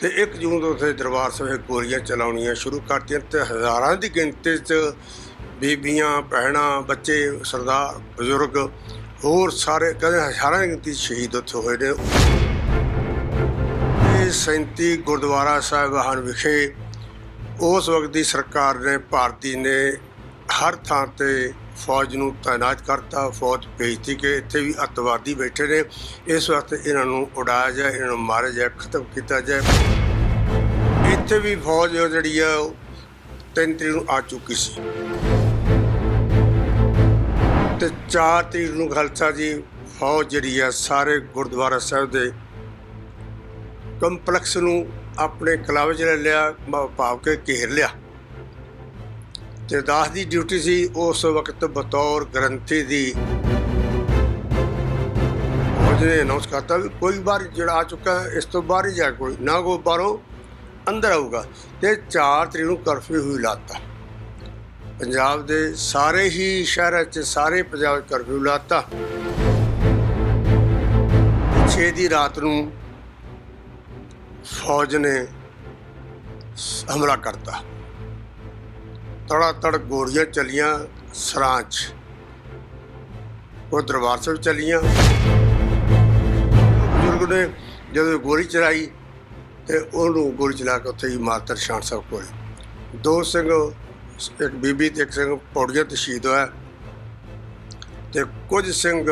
ਤੇ 1 ਜੂਨ ਤੋਂ ਉੱਥੇ ਦਰਬਾਰ ਸਾਹਿਬ ਗੋਲੀਆਂ ਚਲਾਉਣੀਆਂ ਸ਼ੁਰੂ ਕਰਤੀਆਂ ਤੇ ਹਜ਼ਾਰਾਂ ਦੀ ਗਿਣਤੀ 'ਚ ਬੀਬੀਆਂ, ਭੈਣਾਂ, ਬੱਚੇ, ਸਰਦਾਰ, ਬਜ਼ੁਰਗ, ਹੋਰ ਸਾਰੇ ਕਹਿੰਦੇ ਹਜ਼ਾਰਾਂ ਦੀ ਗਿਣਤੀ ਸ਼ਹੀਦ ਉੱਥੇ ਹੋਏ ਨੇ। ਇਹ 37 ਗੁਰਦੁਆਰਾ ਸਾਹਿਬਾਨ ਵਿਖੇ ਉਸ ਵਕਤ ਦੀ ਸਰਕਾਰ ਨੇ, ਭਾਰਤੀ ਨੇ ਹਰ ਥਾਂ ਤੇ ਫੌਜ ਨੂੰ ਤਾਇਨਾਤ ਕਰਤਾ, ਫੌਜ ਭੇਜਤੀ ਕਿ ਇੱਥੇ ਵੀ ਅੱਤਵਾਦੀ ਬੈਠੇ ਨੇ। ਇਸ ਵਾਸਤੇ ਇਹਨਾਂ ਨੂੰ ਉਡਾਇਆ ਜਾਏ, ਇਹਨਾਂ ਨੂੰ ਮਾਰਿਆ ਜਾਏ, ਖਤਮ ਕੀਤਾ ਜਾਏ। ਇੱਥੇ ਵੀ ਫੌਜ ਜਿਹੜੀ ਆ, ਉਹ ਤਿੰਨ ਤਰੀਕ ਨੂੰ ਆ ਚੁੱਕੀ ਸੀ। ਤੇ 4 ਤਰੀਕ ਨੂੰ ਖਾਲਸਾ ਜੀ, ਫੌਜ ਜਿਹੜੀ ਆ, ਸਾਰੇ ਗੁਰਦੁਆਰਾ ਸਾਹਿਬ ਦੇ ਕੰਪਲੈਕਸ ਨੂੰ ਆਪਣੇ ਕਲੱਬ 'ਚ ਲੈ ਲਿਆ, ਭਾਵ ਕੇ ਘੇਰ ਲਿਆ। ਤੇ ਦਾਸ ਦੀ ਡਿਊਟੀ ਸੀ ਉਸ ਵਕਤ ਬਤੌਰ ਗ੍ਰੰਥੀ ਦੀ। ਫੌਜ ਨੇ ਅਨਾਉਂਸ ਕਰਤਾ ਵੀ ਕੋਈ ਬਾਹਰ ਜਿਹੜਾ ਆ ਚੁੱਕਾ, ਇਸ ਤੋਂ ਬਾਹਰ ਹੀ ਜਾ ਕੋਈ। ਨਾ ਕੋਈ ਬਾਹਰੋਂ, ਅੰਦਰ ਆਊਗਾ। ਤੇ 4 ਤਰੀਕ ਨੂੰ ਕਰਫਿਊ ਹੀ ਲਾਤਾ। ਪੰਜਾਬ ਦੇ ਸਾਰੇ ਹੀ ਸ਼ਹਿਰਾਂ 'ਚ, ਸਾਰੇ ਪੰਜਾਬ 'ਚ ਕਰਫਿਊ ਲਾਤਾ। 6 ਦੀ ਰਾਤ ਨੂੰ ਫੌਜ ਨੇ ਹਮਲਾ ਕਰਤਾ। ਤੜਾ ਤੜ ਗੋਲੀਆਂ ਚਲੀਆਂ ਸਰਾਂ 'ਚ ਉਹ ਦਰਬਾਰ ਸਾਹਿਬ ਚਲੀਆਂ। ਬਜ਼ੁਰਗ ਨੇ ਜਦੋਂ ਗੋਲੀ ਚਲਾਈ ਤੇ ਉਹਨੂੰ ਗੋਲੀ ਚਲਾ ਕੇ ਉੱਥੇ ਹੀ ਮਾਤਰ ਸ਼ਾਨ ਸਾਹਿਬ ਕੋਲ। ਦੋ ਸਿੰਘ, ਇੱਕ ਬੀਬੀ ਤੇ ਇੱਕ ਸਿੰਘ ਪੌੜੀਆਂ ਤੇ ਸ਼ਹੀਦ ਹੋਇਆ। ਤੇ ਕੁਝ ਸਿੰਘ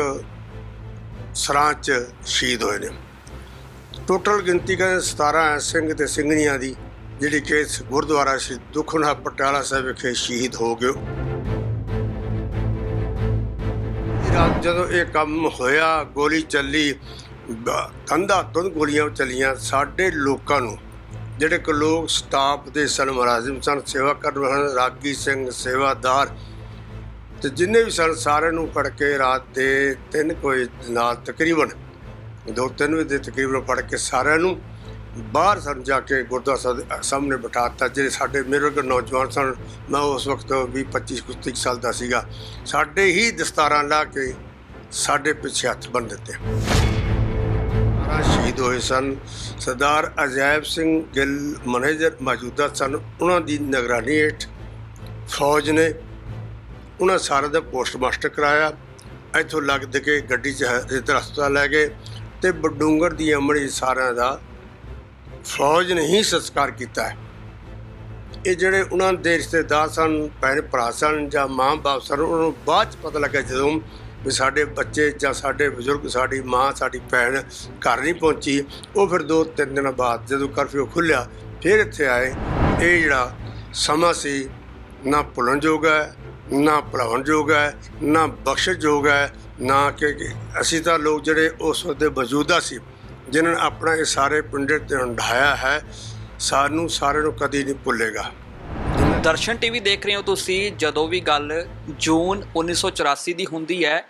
ਸਰਾਂ 'ਚ ਸ਼ਹੀਦ ਹੋਏ ਨੇ। ਟੋਟਲ ਗਿਣਤੀ ਕਹਿੰਦੇ 17 ਹੈ, ਸਿੰਘ ਤੇ ਸਿੰਘਣੀਆਂ ਦੀ। ਜਿਹੜੀ ਕਿ ਗੁਰਦੁਆਰਾ ਸ਼੍ਰੀ ਦੁਖਨਾ ਪਟਿਆਲਾ ਸਾਹਿਬ ਵਿਖੇ ਸ਼ਹੀਦ ਹੋ ਗਏ। ਰਾਤ ਜਦੋਂ ਇਹ ਕੰਮ ਹੋਇਆ ਗੋਲੀ ਚੱਲੀ ਕੰਧਾ ਤੋਂ ਗੋਲੀਆਂ ਚੱਲੀਆਂ ਸਾਡੇ ਲੋਕਾਂ ਨੂੰ ਜਿਹੜੇ ਕਿ ਲੋਕ ਸਟਾਫ ਦੇ ਸਨ ਮੁਲਾਜ਼ਮ ਸਨ ਸੇਵਾ ਕਰਨ ਵਾਲੇ ਸਨ, ਰਾਗੀ ਸਿੰਘ ਸੇਵਾਦਾਰ ਤੇ ਜਿੰਨੇ ਵੀ ਸਨ ਸਾਰਿਆਂ ਨੂੰ ਫੜ ਕੇ ਰਾਤ ਦੇ 3 ਕੋਈ ਨਾਲ ਤਕਰੀਬਨ ਦੋ ਤਿੰਨ ਵਜੇ ਦੇ ਤਕਰੀਬਨ ਫੜ ਕੇ ਸਾਰਿਆਂ ਨੂੰ ਬਾਹਰ ਸਨ ਜਾ ਕੇ ਗੁਰਦੁਆਰਾ ਸਾਹਿਬ ਦੇ ਸਾਹਮਣੇ ਬਿਠਾਤਾ, ਜਿਹੜੇ ਸਾਡੇ ਮੇਰੇ ਕੋਲ ਨੌਜਵਾਨ ਸਨ। ਮੈਂ ਉਸ ਵਕਤ 20 25 ਕੁ ਸਾਲ ਦਾ ਸੀਗਾ। ਸਾਡੇ ਹੀ ਦਸਤਾਰਾਂ ਲਾ ਕੇ ਸਾਡੇ ਪਿੱਛੇ ਹੱਥ ਬੰਨ ਦਿੱਤੇ। ਸ਼ਹੀਦ ਹੋਏ ਸਨ। ਸਰਦਾਰ ਅਜੈਬ ਸਿੰਘ ਗਿੱਲ ਮੈਨੇਜਰ ਮੌਜੂਦਾ ਸਨ। ਉਹਨਾਂ ਦੀ ਨਿਗਰਾਨੀ ਹੇਠ ਫੌਜ ਨੇ ਉਹਨਾਂ ਸਾਰਿਆਂ ਦਾ ਪੋਸਟਮਾਸਟਰ ਕਰਾਇਆ। ਇੱਥੋਂ ਲੱਗਦੇ ਕੇ ਗੱਡੀ 'ਚ ਇੱਧਰ ਹਸਪਤਾਲ ਲੈ ਗਏ ਤੇ ਬਡੂੰਗਰ ਦੀ ਅਮੜੀ ਸਾਰਿਆਂ ਦਾ ਫੌਜ ਨੇ ਹੀ ਸੰਸਕਾਰ ਕੀਤਾ ਹੈ। ਇਹ ਜਿਹੜੇ ਉਹਨਾਂ ਦੇ ਰਿਸ਼ਤੇਦਾਰ ਸਨ, ਭੈਣ ਭਰਾ ਸਨ ਜਾਂ ਮਾਂ ਬਾਪ ਸਨ, ਉਹਨਾਂ ਨੂੰ ਬਾਅਦ ਚ ਪਤਾ ਲੱਗਾ ਜਦੋਂ ਵੀ ਸਾਡੇ ਬੱਚੇ ਜਾਂ ਸਾਡੇ ਬਜ਼ੁਰਗ, ਸਾਡੀ ਮਾਂ, ਸਾਡੀ ਭੈਣ ਘਰ ਨਹੀਂ ਪਹੁੰਚੀ। ਉਹ ਫਿਰ ਦੋ ਤਿੰਨ ਦਿਨਾਂ ਬਾਅਦ ਜਦੋਂ ਕਰਫਿਊ ਖੁੱਲਿਆ ਫਿਰ ਇੱਥੇ ਆਏ। ਇਹ ਜਿਹੜਾ ਸਮਾਂ ਸੀ, ਨਾ ਭੁੱਲਣਯੋਗ ਹੈ, ਨਾ ਭੁਲਾਉਣ ਯੋਗ ਹੈ, ਨਾ ਬਖਸ਼ਣਯੋਗ ਹੈ, ਨਾ ਕਿ ਅਸੀਂ ਤਾਂ ਲੋਕ ਜਿਹੜੇ ਉਸ ਦੇ ਮੌਜੂਦਾ ਸੀ ਜਿਨ੍ਹਾਂ ਨੇ ਆਪਣਾ ਇਹ ਸਾਰੇ ਪਿੰਡ ਤੇ ਹੰਢਾਇਆ ਹੈ, ਸਾਨੂੰ ਸਾਰਿਆਂ ਨੂੰ ਕਦੀ ਨਹੀਂ ਭੁੱਲੇਗਾ। ਦਰਸ਼ਨ ਟੀਵੀ ਦੇਖ ਰਹੇ ਹੋ ਤੁਸੀਂ, ਜਦੋਂ ਵੀ ਗੱਲ ਜੂਨ 1984 ਦੀ ਹੁੰਦੀ ਹੈ,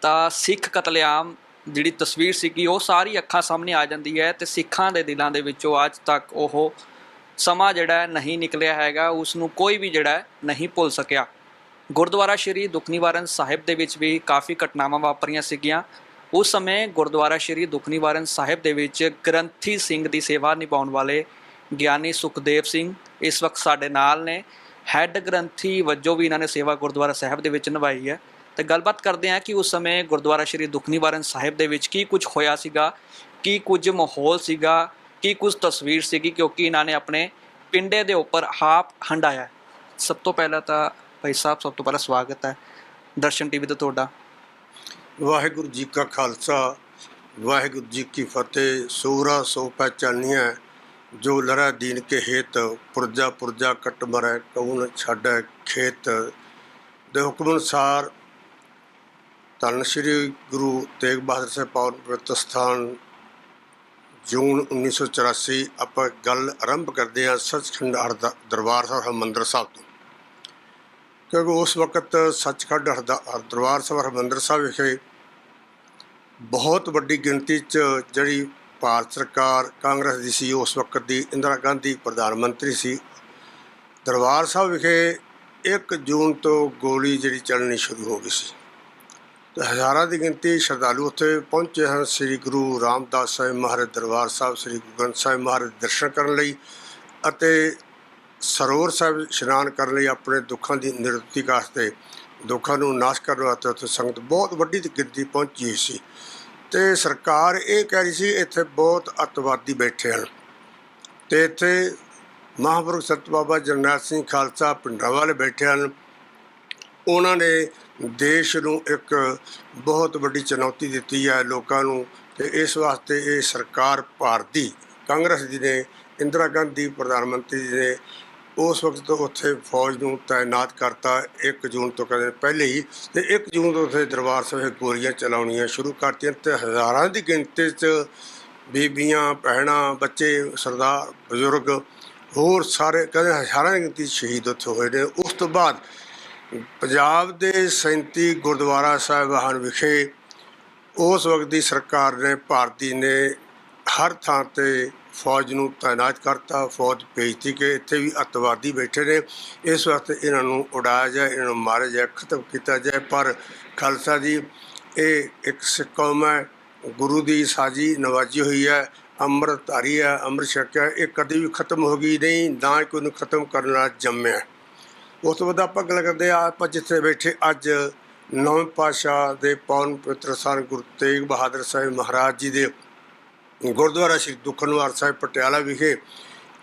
ਤਾਂ ਸਿੱਖ ਕਤਲੇਆਮ ਜਿਹੜੀ ਤਸਵੀਰ ਸੀਗੀ, ਉਹ ਸਾਰੀ ਅੱਖਾਂ ਸਾਹਮਣੇ ਆ ਜਾਂਦੀ ਹੈ ਤੇ ਸਿੱਖਾਂ ਦੇ ਦਿਲਾਂ ਦੇ ਵਿੱਚੋਂ ਅੱਜ ਤੱਕ ਉਹ ਸਮਾਂ ਜਿਹੜਾ ਨਹੀਂ ਨਿਕਲਿਆ ਹੈਗਾ ਉਸ ਨੂੰ ਕੋਈ ਵੀ ਜਿਹੜਾ ਨਹੀਂ ਭੁੱਲ ਸਕਿਆ। ਗੁਰਦੁਆਰਾ ਸ਼੍ਰੀ ਦੁੱਖ ਨਿਵਾਰਨ ਸਾਹਿਬ ਦੇ ਵਿੱਚ ਵੀ ਕਾਫੀ ਘਟਨਾਵਾਂ ਵਾਪਰੀਆਂ ਸੀਗੀਆਂ। ਉਸ ਸਮੇਂ ਗੁਰਦੁਆਰਾ ਸ਼੍ਰੀ ਦੁੱਖ ਨਿਵਾਰਨ ਸਾਹਿਬ ਦੇ ਵਿੱਚ ਗ੍ਰੰਥੀ ਸਿੰਘ ਦੀ ਸੇਵਾ ਨਿਭਾਉਣ ਵਾਲੇ ਗਿਆਨੀ ਸੁਖਦੇਵ ਸਿੰਘ ਇਸ ਵਕਤ ਸਾਡੇ ਨਾਲ ਨੇ। ਹੈੱਡ ਗ੍ਰੰਥੀ ਵਜੋਂ ਵੀ ਇਹਨਾਂ ਨੇ ਸੇਵਾ ਗੁਰਦੁਆਰਾ ਸਾਹਿਬ ਦੇ ਵਿੱਚ ਨਿਭਾਈ ਹੈ। ਤੇ ਗੱਲਬਾਤ ਕਰਦੇ ਹਾਂ ਕਿ ਉਸ ਸਮੇਂ ਗੁਰਦੁਆਰਾ ਸ਼੍ਰੀ ਦੁੱਖ ਨਿਵਾਰਨ ਸਾਹਿਬ ਦੇ ਵਿੱਚ ਕੀ ਕੁਝ ਹੋਇਆ ਸੀਗਾ, ਕੀ ਕੁਝ ਮਾਹੌਲ ਸੀਗਾ, ਕੀ ਕੁਝ ਤਸਵੀਰ ਸੀਗੀ, ਕਿਉਂਕਿ ਇਹਨਾਂ ਨੇ ਆਪਣੇ ਪਿੰਡੇ ਦੇ ਉੱਪਰ ਆਪ ਹੰਡਾਇਆ। ਸਭ ਤੋਂ ਪਹਿਲਾਂ ਤਾਂ ਭਾਈ ਸਾਹਿਬ, ਸਭ ਤੋਂ ਪਹਿਲਾਂ ਸਵਾਗਤ ਹੈ। ਦਰਸ਼ਨ ਟੀਵੀ ਤੇ ਤੁਹਾਡਾ। ਵਾਹਿਗੁਰੂ ਜੀ ਕਾ ਖਾਲਸਾ, ਵਾਹਿਗੁਰੂ ਜੀ ਕੀ ਫਤਿਹ। ਸੂਰਾ ਸੋ ਪਹਿਚਾਨੀਆਂ ਜੋ ਲੜਾ ਦੀਨ ਕੇ ਹੇਤ, ਪੁਰਜਾ ਪੁਰਜਾ ਕਟ ਮਰੈ ਕਉਨ ਛਾੜੈ ਖੇਤ। ਦੇ ਹੁਕਮ ਅਨੁਸਾਰ ਧੰਨ ਸ਼੍ਰੀ ਗੁਰੂ ਤੇਗ ਬਹਾਦਰ ਸਾਹਿਬ ਪਾਵਨ ਪਵਿੱਤਰ ਸਥਾਨ, ਜੂਨ 1984 ਆਪਾਂ ਗੱਲ ਆਰੰਭ ਕਰਦੇ ਹਾਂ ਸੱਚਖੰਡ ਹਰਦਾ, ਦਰਬਾਰ ਸਾਹਿਬ ਹਰਿਮੰਦਰ ਸਾਹਿਬ ਤੋਂ। ਕਿਉਂਕਿ ਉਸ ਵਕਤ ਸੱਚਖੰਡ ਹਰਦਾ, ਦਰਬਾਰ ਸਾਹਿਬ ਹਰਿਮੰਦਰ ਸਾਹਿਬ ਵਿਖੇ ਬਹੁਤ ਵੱਡੀ ਗਿਣਤੀ 'ਚ ਜਿਹੜੀ ਭਾਰਤ ਸਰਕਾਰ, ਕਾਂਗਰਸ ਦੀ ਸੀ, ਉਸ ਵਕਤ ਦੀ ਇੰਦਰਾ ਗਾਂਧੀ ਪ੍ਰਧਾਨ ਮੰਤਰੀ ਸੀ। ਦਰਬਾਰ ਸਾਹਿਬ ਵਿਖੇ 1 ਜੂਨ ਤੋਂ ਗੋਲੀ ਜਿਹੜੀ ਚੱਲਣੀ ਸ਼ੁਰੂ ਹੋ ਗਈ ਸੀ। ਤੇ ਹਜ਼ਾਰਾਂ ਦੀ ਗਿਣਤੀ ਸ਼ਰਧਾਲੂ ਉੱਥੇ ਪਹੁੰਚੇ ਹਨ। ਸ੍ਰੀ ਗੁਰੂ ਰਾਮਦਾਸ ਸਾਹਿਬ ਮਹਾਰਾਜ ਦਰਬਾਰ ਸਾਹਿਬ, ਸ੍ਰੀ ਗੁਰੂ ਗ੍ਰੰਥ ਸਾਹਿਬ ਮਹਾਰਾਜ ਦੇ ਦਰਸ਼ਨ ਕਰਨ ਲਈ ਅਤੇ ਸਰੋਵਰ ਸਾਹਿਬ ਇਸ਼ਨਾਨ ਕਰਨ ਲਈ ਆਪਣੇ ਦੁੱਖਾਂ ਦੀ ਨਿਵਰਤੀ ਵਾਸਤੇ ਦੁੱਖਾਂ ਨੂੰ ਨਾਸ਼ ਕਰਨ ਵਾਸਤੇ ਉੱਥੇ ਸੰਗਤ ਬਹੁਤ ਵੱਡੀ ਗਿਣਤੀ ਪਹੁੰਚੀ ਹੋਈ ਸੀ। ਤੇ ਸਰਕਾਰ ਇਹ ਕਹਿ ਰਹੀ ਸੀ, ਇੱਥੇ ਬਹੁਤ ਅੱਤਵਾਦੀ ਬੈਠੇ ਹਨ। ਤੇ ਇੱਥੇ ਮਹਾਂਪੁਰਖ ਸਤ ਬਾਬਾ ਜਰਨੈਲ ਸਿੰਘ ਖਾਲਸਾ ਪਿੰਡਾਂ ਵਾਲੇ ਬੈਠੇ ਹਨ। ਉਹਨਾਂ ਨੇ ਦੇਸ਼ ਨੂੰ ਇੱਕ ਬਹੁਤ ਵੱਡੀ ਚੁਣੌਤੀ ਦਿੱਤੀ ਹੈ ਲੋਕਾਂ ਨੂੰ ਤੇ ਇਸ ਵਾਸਤੇ ਇਹ ਸਰਕਾਰ ਭਾਰਤੀ ਕਾਂਗਰਸ ਜੀ ਨੇ, ਇੰਦਰਾ ਗਾਂਧੀ ਪ੍ਰਧਾਨ ਮੰਤਰੀ ਜੀ ਨੇ ਉਸ ਵਕਤ ਤੋਂ ਉੱਥੇ ਫੌਜ ਨੂੰ ਤਾਇਨਾਤ ਕਰਤਾ 1 ਜੂਨ ਤੋਂ ਕਹਿੰਦੇ ਪਹਿਲੇ ਹੀ, ਤੇ 1 ਜੂਨ ਤੋਂ ਉੱਥੇ ਦਰਬਾਰ ਸਾਹਿਬ ਗੋਲੀਆਂ ਚਲਾਉਣੀਆਂ ਸ਼ੁਰੂ ਕਰਤੀਆਂ ਤੇ ਹਜ਼ਾਰਾਂ ਦੀ ਗਿਣਤੀ 'ਚ ਬੀਬੀਆਂ, ਭੈਣਾਂ, ਬੱਚੇ, ਸਰਦਾਰ, ਬਜ਼ੁਰਗ, ਹੋਰ ਸਾਰੇ ਕਹਿੰਦੇ ਹਜ਼ਾਰਾਂ ਦੀ ਗਿਣਤੀ ਸ਼ਹੀਦ ਉੱਥੇ ਹੋਏ ਨੇ। ਉਸ ਤੋਂ ਬਾਅਦ ਪੰਜਾਬ ਦੇ 37 ਗੁਰਦੁਆਰਾ ਸਾਹਿਬਾਨ ਵਿਖੇ ਉਸ ਵਕਤ ਦੀ ਸਰਕਾਰ ਨੇ, ਭਾਰਤੀ ਨੇ ਹਰ ਥਾਂ ਤੇ ਫੌਜ ਨੂੰ ਤਾਇਨਾਤ ਕਰਤਾ। ਫੌਜ ਭੇਜਤੀ ਕਿ ਇੱਥੇ ਵੀ ਅੱਤਵਾਦੀ ਬੈਠੇ ਨੇ। ਇਸ ਵਾਸਤੇ ਇਹਨਾਂ ਨੂੰ ਉਡਾਇਆ ਜਾਏ, ਇਹਨਾਂ ਨੂੰ ਮਾਰਿਆ ਜਾਏ, ਖਤਮ ਕੀਤਾ ਜਾਏ। ਪਰ ਖਾਲਸਾ ਜੀ, ਇਹ ਇੱਕ ਸਿੱਖ ਕੌਮ ਹੈ। ਗੁਰੂ ਦੀ ਸਾਜੀ ਨਵਾਜੀ ਹੋਈ ਹੈ। ਅੰਮ੍ਰਿਤ ਧਾਰੀ ਹੈ, ਅੰਮ੍ਰਿਤ ਛਕਿਆ ਇਹ ਕਦੇ ਵੀ ਖਤਮ ਹੋ ਗਈ ਨਹੀਂ, ਨਾ ਕੋਈ ਨੂੰ ਖਤਮ ਕਰਨ ਨਾਲ ਜੰਮਿਆ। ਉਸ ਤੋਂ ਬਾਅਦ ਆਪਾਂ ਗੱਲ ਕਰਦੇ ਆ ਆਪਾਂ ਜਿੱਥੇ ਬੈਠੇ ਅੱਜ ਨੌਵੇਂ ਪਾਤਸ਼ਾਹ ਦੇ ਪੌਣ ਪਵਿੱਤਰ ਸਨ ਗੁਰੂ ਤੇਗ ਬਹਾਦਰ ਸਾਹਿਬ ਮਹਾਰਾਜ ਜੀ ਦੇ ਗੁਰਦੁਆਰਾ ਸ੍ਰੀ ਦੁਖਨਵਾਰ ਸਾਹਿਬ ਪਟਿਆਲਾ ਵਿਖੇ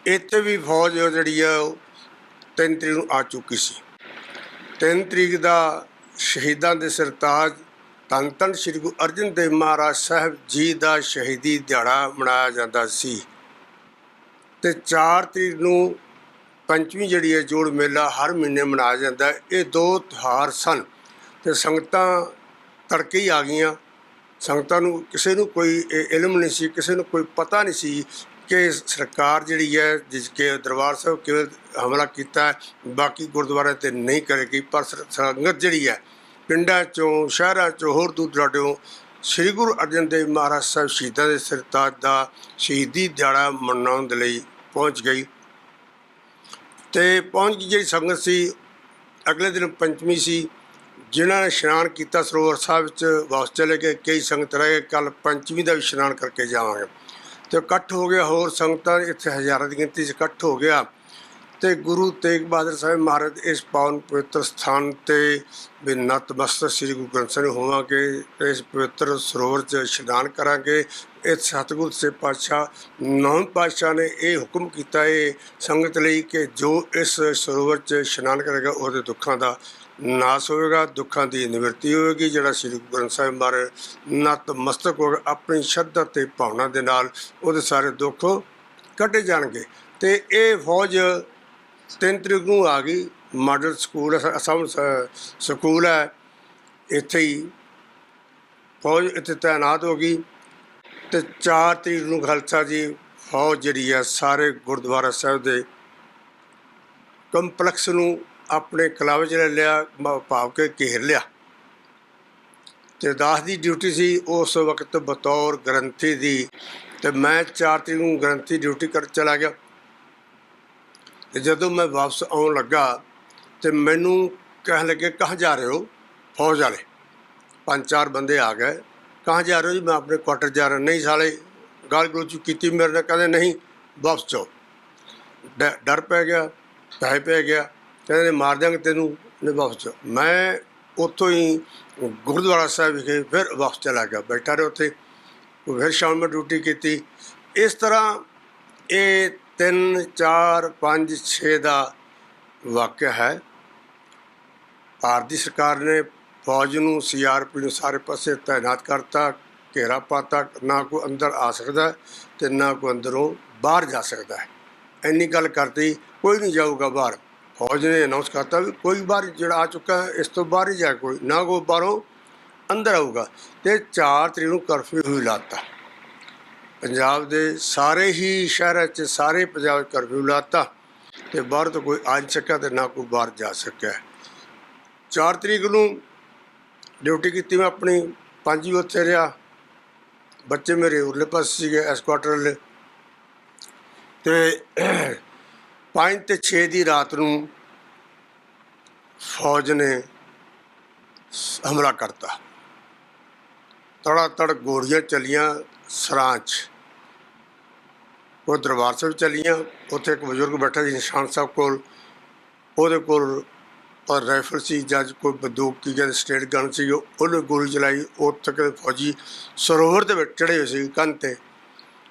ਇੱਥੇ ਵੀ ਫੌਜ ਜਿਹੜੀ ਆ ਉਹ ਤਿੰਨ ਤਰੀਕ ਨੂੰ ਆ ਚੁੱਕੀ ਸੀ। ਤਿੰਨ ਤਰੀਕ ਦਾ ਸ਼ਹੀਦਾਂ ਦੇ ਸਰਤਾਜ ਧੰਨ ਧੰਨ ਸ੍ਰੀ ਗੁਰੂ ਅਰਜਨ ਦੇਵ ਮਹਾਰਾਜ ਸਾਹਿਬ ਜੀ ਦਾ ਸ਼ਹੀਦੀ ਦਿਹਾੜਾ ਮਨਾਇਆ ਜਾਂਦਾ ਸੀ। ਤੇ 4 ਤਰੀਕ ਨੂੰ ਪੰਚਵੀਂ ਜਿਹੜੀ ਹੈ ਜੋੜ ਮੇਲਾ ਹਰ ਮਹੀਨੇ ਮਨਾਇਆ ਜਾਂਦਾ। ਇਹ ਦੋ ਤਿਉਹਾਰ ਸਨ ਤੇ ਸੰਗਤਾਂ ਤੜਕੇ ਹੀ ਆ ਗਈਆਂ। ਸੰਗਤਾਂ ਨੂੰ ਕਿਸੇ ਨੂੰ ਕੋਈ ਇਹ ਇਲਮ ਨਹੀਂ ਸੀ, ਕਿਸੇ ਨੂੰ ਕੋਈ ਪਤਾ ਨਹੀਂ ਸੀ ਕਿ ਸਰਕਾਰ ਜਿਹੜੀ ਹੈ, ਜਿਸ ਕੇ ਦਰਬਾਰ ਸਾਹਿਬ ਕਿਵੇਂ ਹਮਲਾ ਕੀਤਾ ਬਾਕੀ ਗੁਰਦੁਆਰਿਆਂ ਤੇ ਨਹੀਂ ਕਰੇਗੀ, ਪਰ ਸੰਗਤ ਜਿਹੜੀ ਹੈ, ਪਿੰਡਾਂ ਚੋਂ, ਸ਼ਹਿਰਾਂ ਚੋਂ, ਹੋਰ ਦੂਰ ਦਰਾਡਿਓਂ ਸ੍ਰੀ ਗੁਰੂ ਅਰਜਨ ਦੇਵ ਮਹਾਰਾਜ ਸਾਹਿਬ ਸ਼ਹੀਦਾਂ ਦੇ ਸਰਤਾਜ ਦਾ ਸ਼ਹੀਦੀ ਦਿਹਾੜਾ ਮਨਾਉਣ ਦੇ ਲਈ ਪਹੁੰਚ ਗਈ। ਤੇ ਪਹੁੰਚ ਗਈ ਜਿਹੜੀ ਸੰਗਤ ਸੀ, ਅਗਲੇ ਦਿਨ ਪੰਚਮੀ ਸੀ ਜਿਨ੍ਹਾਂ ਨੇ ਇਸ਼ਨਾਨ ਕੀਤਾ ਸਰੋਵਰ ਸਾਹਿਬ ਵਿੱਚ, ਵਾਪਸ ਚਲੇ ਗਏ, ਕਈ ਸੰਗਤ ਰਹਿ ਗਏ ਕੱਲ ਪੰਚਮੀ ਦਾ ਵੀ ਇਸ਼ਨਾਨ ਕਰਕੇ ਜਾਵਾਂਗੇ। ਤੇ ਇਕੱਠ ਹੋ ਗਿਆ ਹੋਰ ਸੰਗਤਾਂ, ਇੱਥੇ ਹਜ਼ਾਰਾਂ ਦੀ ਗਿਣਤੀ 'ਚ ਇਕੱਠ ਹੋ ਗਿਆ। ਤੇ ਗੁਰੂ ਤੇਗ ਬਹਾਦਰ ਸਾਹਿਬ ਮਹਾਰਾਜ ਇਸ ਪਾਵਨ ਪਵਿੱਤਰ ਸਥਾਨ ਤੇ ਵੀ ਨਤਮਸਤਕ ਸ੍ਰੀ ਗੁਰੂ ਗ੍ਰੰਥ ਸਾਹਿਬ ਹੋਵਾਂਗੇ, ਇਸ ਪਵਿੱਤਰ ਸਰੋਵਰ 'ਚ ਇਸ਼ਨਾਨ ਕਰਾਂਗੇ। ਇਸ ਸਤਿਗੁਰ ਸੇ ਪਾਤਸ਼ਾਹ ਨੌਂ ਪਾਤਸ਼ਾਹ ਨੇ ਇਹ ਹੁਕਮ ਕੀਤਾ ਹੈ ਸੰਗਤ ਲਈ ਕਿ ਜੋ ਇਸ ਸਰੋਵਰ 'ਚ ਇਸ਼ਨਾਨ ਕਰੇਗਾ, ਉਹਦੇ ਦੁੱਖਾਂ ਦਾ ਨਾਸ ਹੋਵੇਗਾ ਦੁੱਖਾਂ ਦੀ ਨਿਵਰਤੀ ਹੋਵੇਗੀ ਜਿਹੜਾ ਸ੍ਰੀ ਗੁਰੂ ਗ੍ਰੰਥ ਸਾਹਿਬ ਮਹਾਰਾਜ ਨਤਮਸਤਕ ਹੋ ਕੇ ਆਪਣੀ ਸ਼ਰਧਾ ਤੇ ਭਾਵਨਾ ਦੇ ਨਾਲ ਉਹਦੇ ਸਾਰੇ ਦੁੱਖ ਕੱਢੇ ਜਾਣਗੇ। ਤੇ ਇਹ ਫੌਜ ਤਿੰਨ ਤਰੀਕ ਨੂੰ ਆ ਗਈ। ਮਾਡਲ ਸਕੂਲ ਹੈ, ਅਸਮ ਸਕੂਲ ਹੈ। ਇੱਥੇ ਹੀ ਫੌਜ ਇੱਥੇ ਤਾਇਨਾਤ ਹੋ ਗਈ। ਤੇ 4 ਤਰੀਕ ਨੂੰ ਖਾਲਸਾ ਜੀ ਫੌਜ ਜਿਹੜੀ ਹੈ ਸਾਰੇ ਗੁਰਦੁਆਰਾ ਸਾਹਿਬ ਦੇ ਕੰਪਲੈਕਸ ਨੂੰ ਆਪਣੇ ਕਲੱਬ 'ਚ ਲੈ ਲਿਆ ਭਾਵ ਕੇ ਘੇਰ ਲਿਆ। ਤੇ ਦਾਸ ਦੀ ਡਿਊਟੀ ਸੀ ਉਸ ਵਕਤ ਬਤੌਰ ਗ੍ਰੰਥੀ ਦੀ। ਤੇ ਮੈਂ 4 ਤਰੀਕ ਨੂੰ ਗ੍ਰੰਥੀ ਡਿਊਟੀ ਕਰ ਚਲਾ ਗਿਆ। ਤੇ ਜਦੋਂ ਮੈਂ ਵਾਪਸ ਆਉਣ ਲੱਗਾ, ਤੇ ਮੈਨੂੰ ਕਹਿਣ ਲੱਗੇ, ਕਹਾਂ ਜਾ ਰਹੇ ਹੋ? ਫੌਜ ਵਾਲੇ। ਪੰਜ ਚਾਰ ਬੰਦੇ ਆ ਗਏ। ਕਹਾਂ ਜਾ ਰਹੇ ਹੋ ਜੀ? ਮੈਂ ਆਪਣੇ ਕੁਆਟਰ ਜਾ ਰਿਹਾ। ਨਹੀਂ ਸਾਲੇ, ਗਾਲ ਗਲੋਚ ਕੀਤੀ ਮੇਰੇ ਨਾਲ, ਕਹਿੰਦੇ ਨਹੀਂ, ਵਾਪਸ ਜਾਓ। ਡਰ ਪੈ ਗਿਆ, ਭੈ ਪੈ ਗਿਆ। ਕਹਿੰਦੇ ਮਾਰ ਦਿਆਂਗੇ ਤੈਨੂੰ ਨੇ ਵਾਪਸ 'ਚ ਮੈਂ ਉੱਥੋਂ ਹੀ ਗੁਰਦੁਆਰਾ ਸਾਹਿਬ ਵਿਖੇ ਫਿਰ ਵਾਪਸ ਚਲਾ ਗਿਆ। ਬੈਠਾ ਰਿਹਾ ਉੱਥੇ, ਫਿਰ ਸ਼ਾਮ ਨੂੰ ਡਿਊਟੀ ਕੀਤੀ। ਇਸ ਤਰ੍ਹਾਂ ਇਹ 3 4 5 6 ਦਾ ਵਾਕਿਆ ਹੈ। ਭਾਰਤ ਦੀ ਸਰਕਾਰ ਨੇ ਫੌਜ ਨੂੰ ਸੀਆਰਪੀ ਨੂੰ ਸਾਰੇ ਪਾਸੇ ਤਾਇਨਾਤ ਕਰਤਾ, ਘੇਰਾ ਪਾਤਾ, ਨਾ ਕੋਈ ਅੰਦਰ ਆ ਸਕਦਾ ਹੈ ਤੇ ਨਾ ਕੋਈ ਅੰਦਰੋਂ ਬਾਹਰ ਜਾ ਸਕਦਾ। ਹੈ ਇੰਨੀ ਗੱਲ ਕਰਤੀ, ਕੋਈ ਨਹੀਂ ਜਾਊਗਾ ਬਾਹਰ। ਫੌਜ ਨੇ ਅਨਾਉਂਸ ਕਰਤਾ ਵੀ ਕੋਈ ਬਾਹਰ ਜਿਹੜਾ ਆ ਚੁੱਕਾ ਹੈ, ਇਸ ਤੋਂ ਬਾਹਰ ਹੀ ਜਾ ਕੋਈ, ਨਾ ਕੋਈ ਬਾਹਰੋਂ ਅੰਦਰ ਆਊਗਾ। ਤੇ 4 ਤਰੀਕ ਨੂੰ ਕਰਫਿਊ ਵੀ ਲਾਤਾ। ਪੰਜਾਬ ਦੇ ਸਾਰੇ ਹੀ ਸ਼ਹਿਰਾਂ 'ਚ ਸਾਰੇ ਪੰਜਾਬ 'ਚ ਕਰਫਿਊ ਲਾਤਾ ਤੇ ਬਾਹਰ ਤੋਂ ਕੋਈ ਆ ਨਹੀਂ ਸਕਿਆ ਤੇ ਨਾ ਕੋਈ ਬਾਹਰ ਜਾ ਸਕਿਆ। 4 ਤਰੀਕ ਨੂੰ ਡਿਊਟੀ ਕੀਤੀ ਮੈਂ ਆਪਣੀ, ਪੰਜ ਵੀ ਉੱਥੇ ਰਿਹਾ। ਬੱਚੇ ਮੇਰੇ ਉਰਲੇ ਪਾਸੇ ਸੀਗੇ ਇਸ ਕੁਆਟਰ ਵਾਲੇ। ਤੇ 5 ਤੇ 6 ਦੀ ਰਾਤ ਨੂੰ ਫੌਜ ਨੇ ਹਮਲਾ ਕਰਤਾ। ਤੜਾ ਤੜ ਗੋਲੀਆਂ ਚੱਲੀਆਂ ਸਰਾਂ 'ਚ ਉਹ ਦਰਬਾਰ ਸਾਹਿਬ ਚੱਲੀਆਂ, ਉੱਥੇ ਇੱਕ ਬਜ਼ੁਰਗ ਬੈਠਾ ਸੀ, ਨਿਸ਼ਾਨ ਸਾਹਿਬ ਕੋਲ। ਉਹਦੇ ਕੋਲ ਪਰ ਰਾਈਫਲ ਸੀ ਜੱਜ ਕੋਈ ਬੰਦੂਕ ਕੀ ਕਹਿੰਦੇ ਸਟੇਟ ਗਨ ਸੀ ਉਹਨੇ ਗੋਲੀ ਚਲਾਈ। ਉੱਥੇ ਕਿ ਫੌਜੀ ਸਰੋਵਰ ਦੇ ਵਿੱਚ ਚੜੇ ਹੋਏ ਸੀ ਕੰਨ ਤੇ।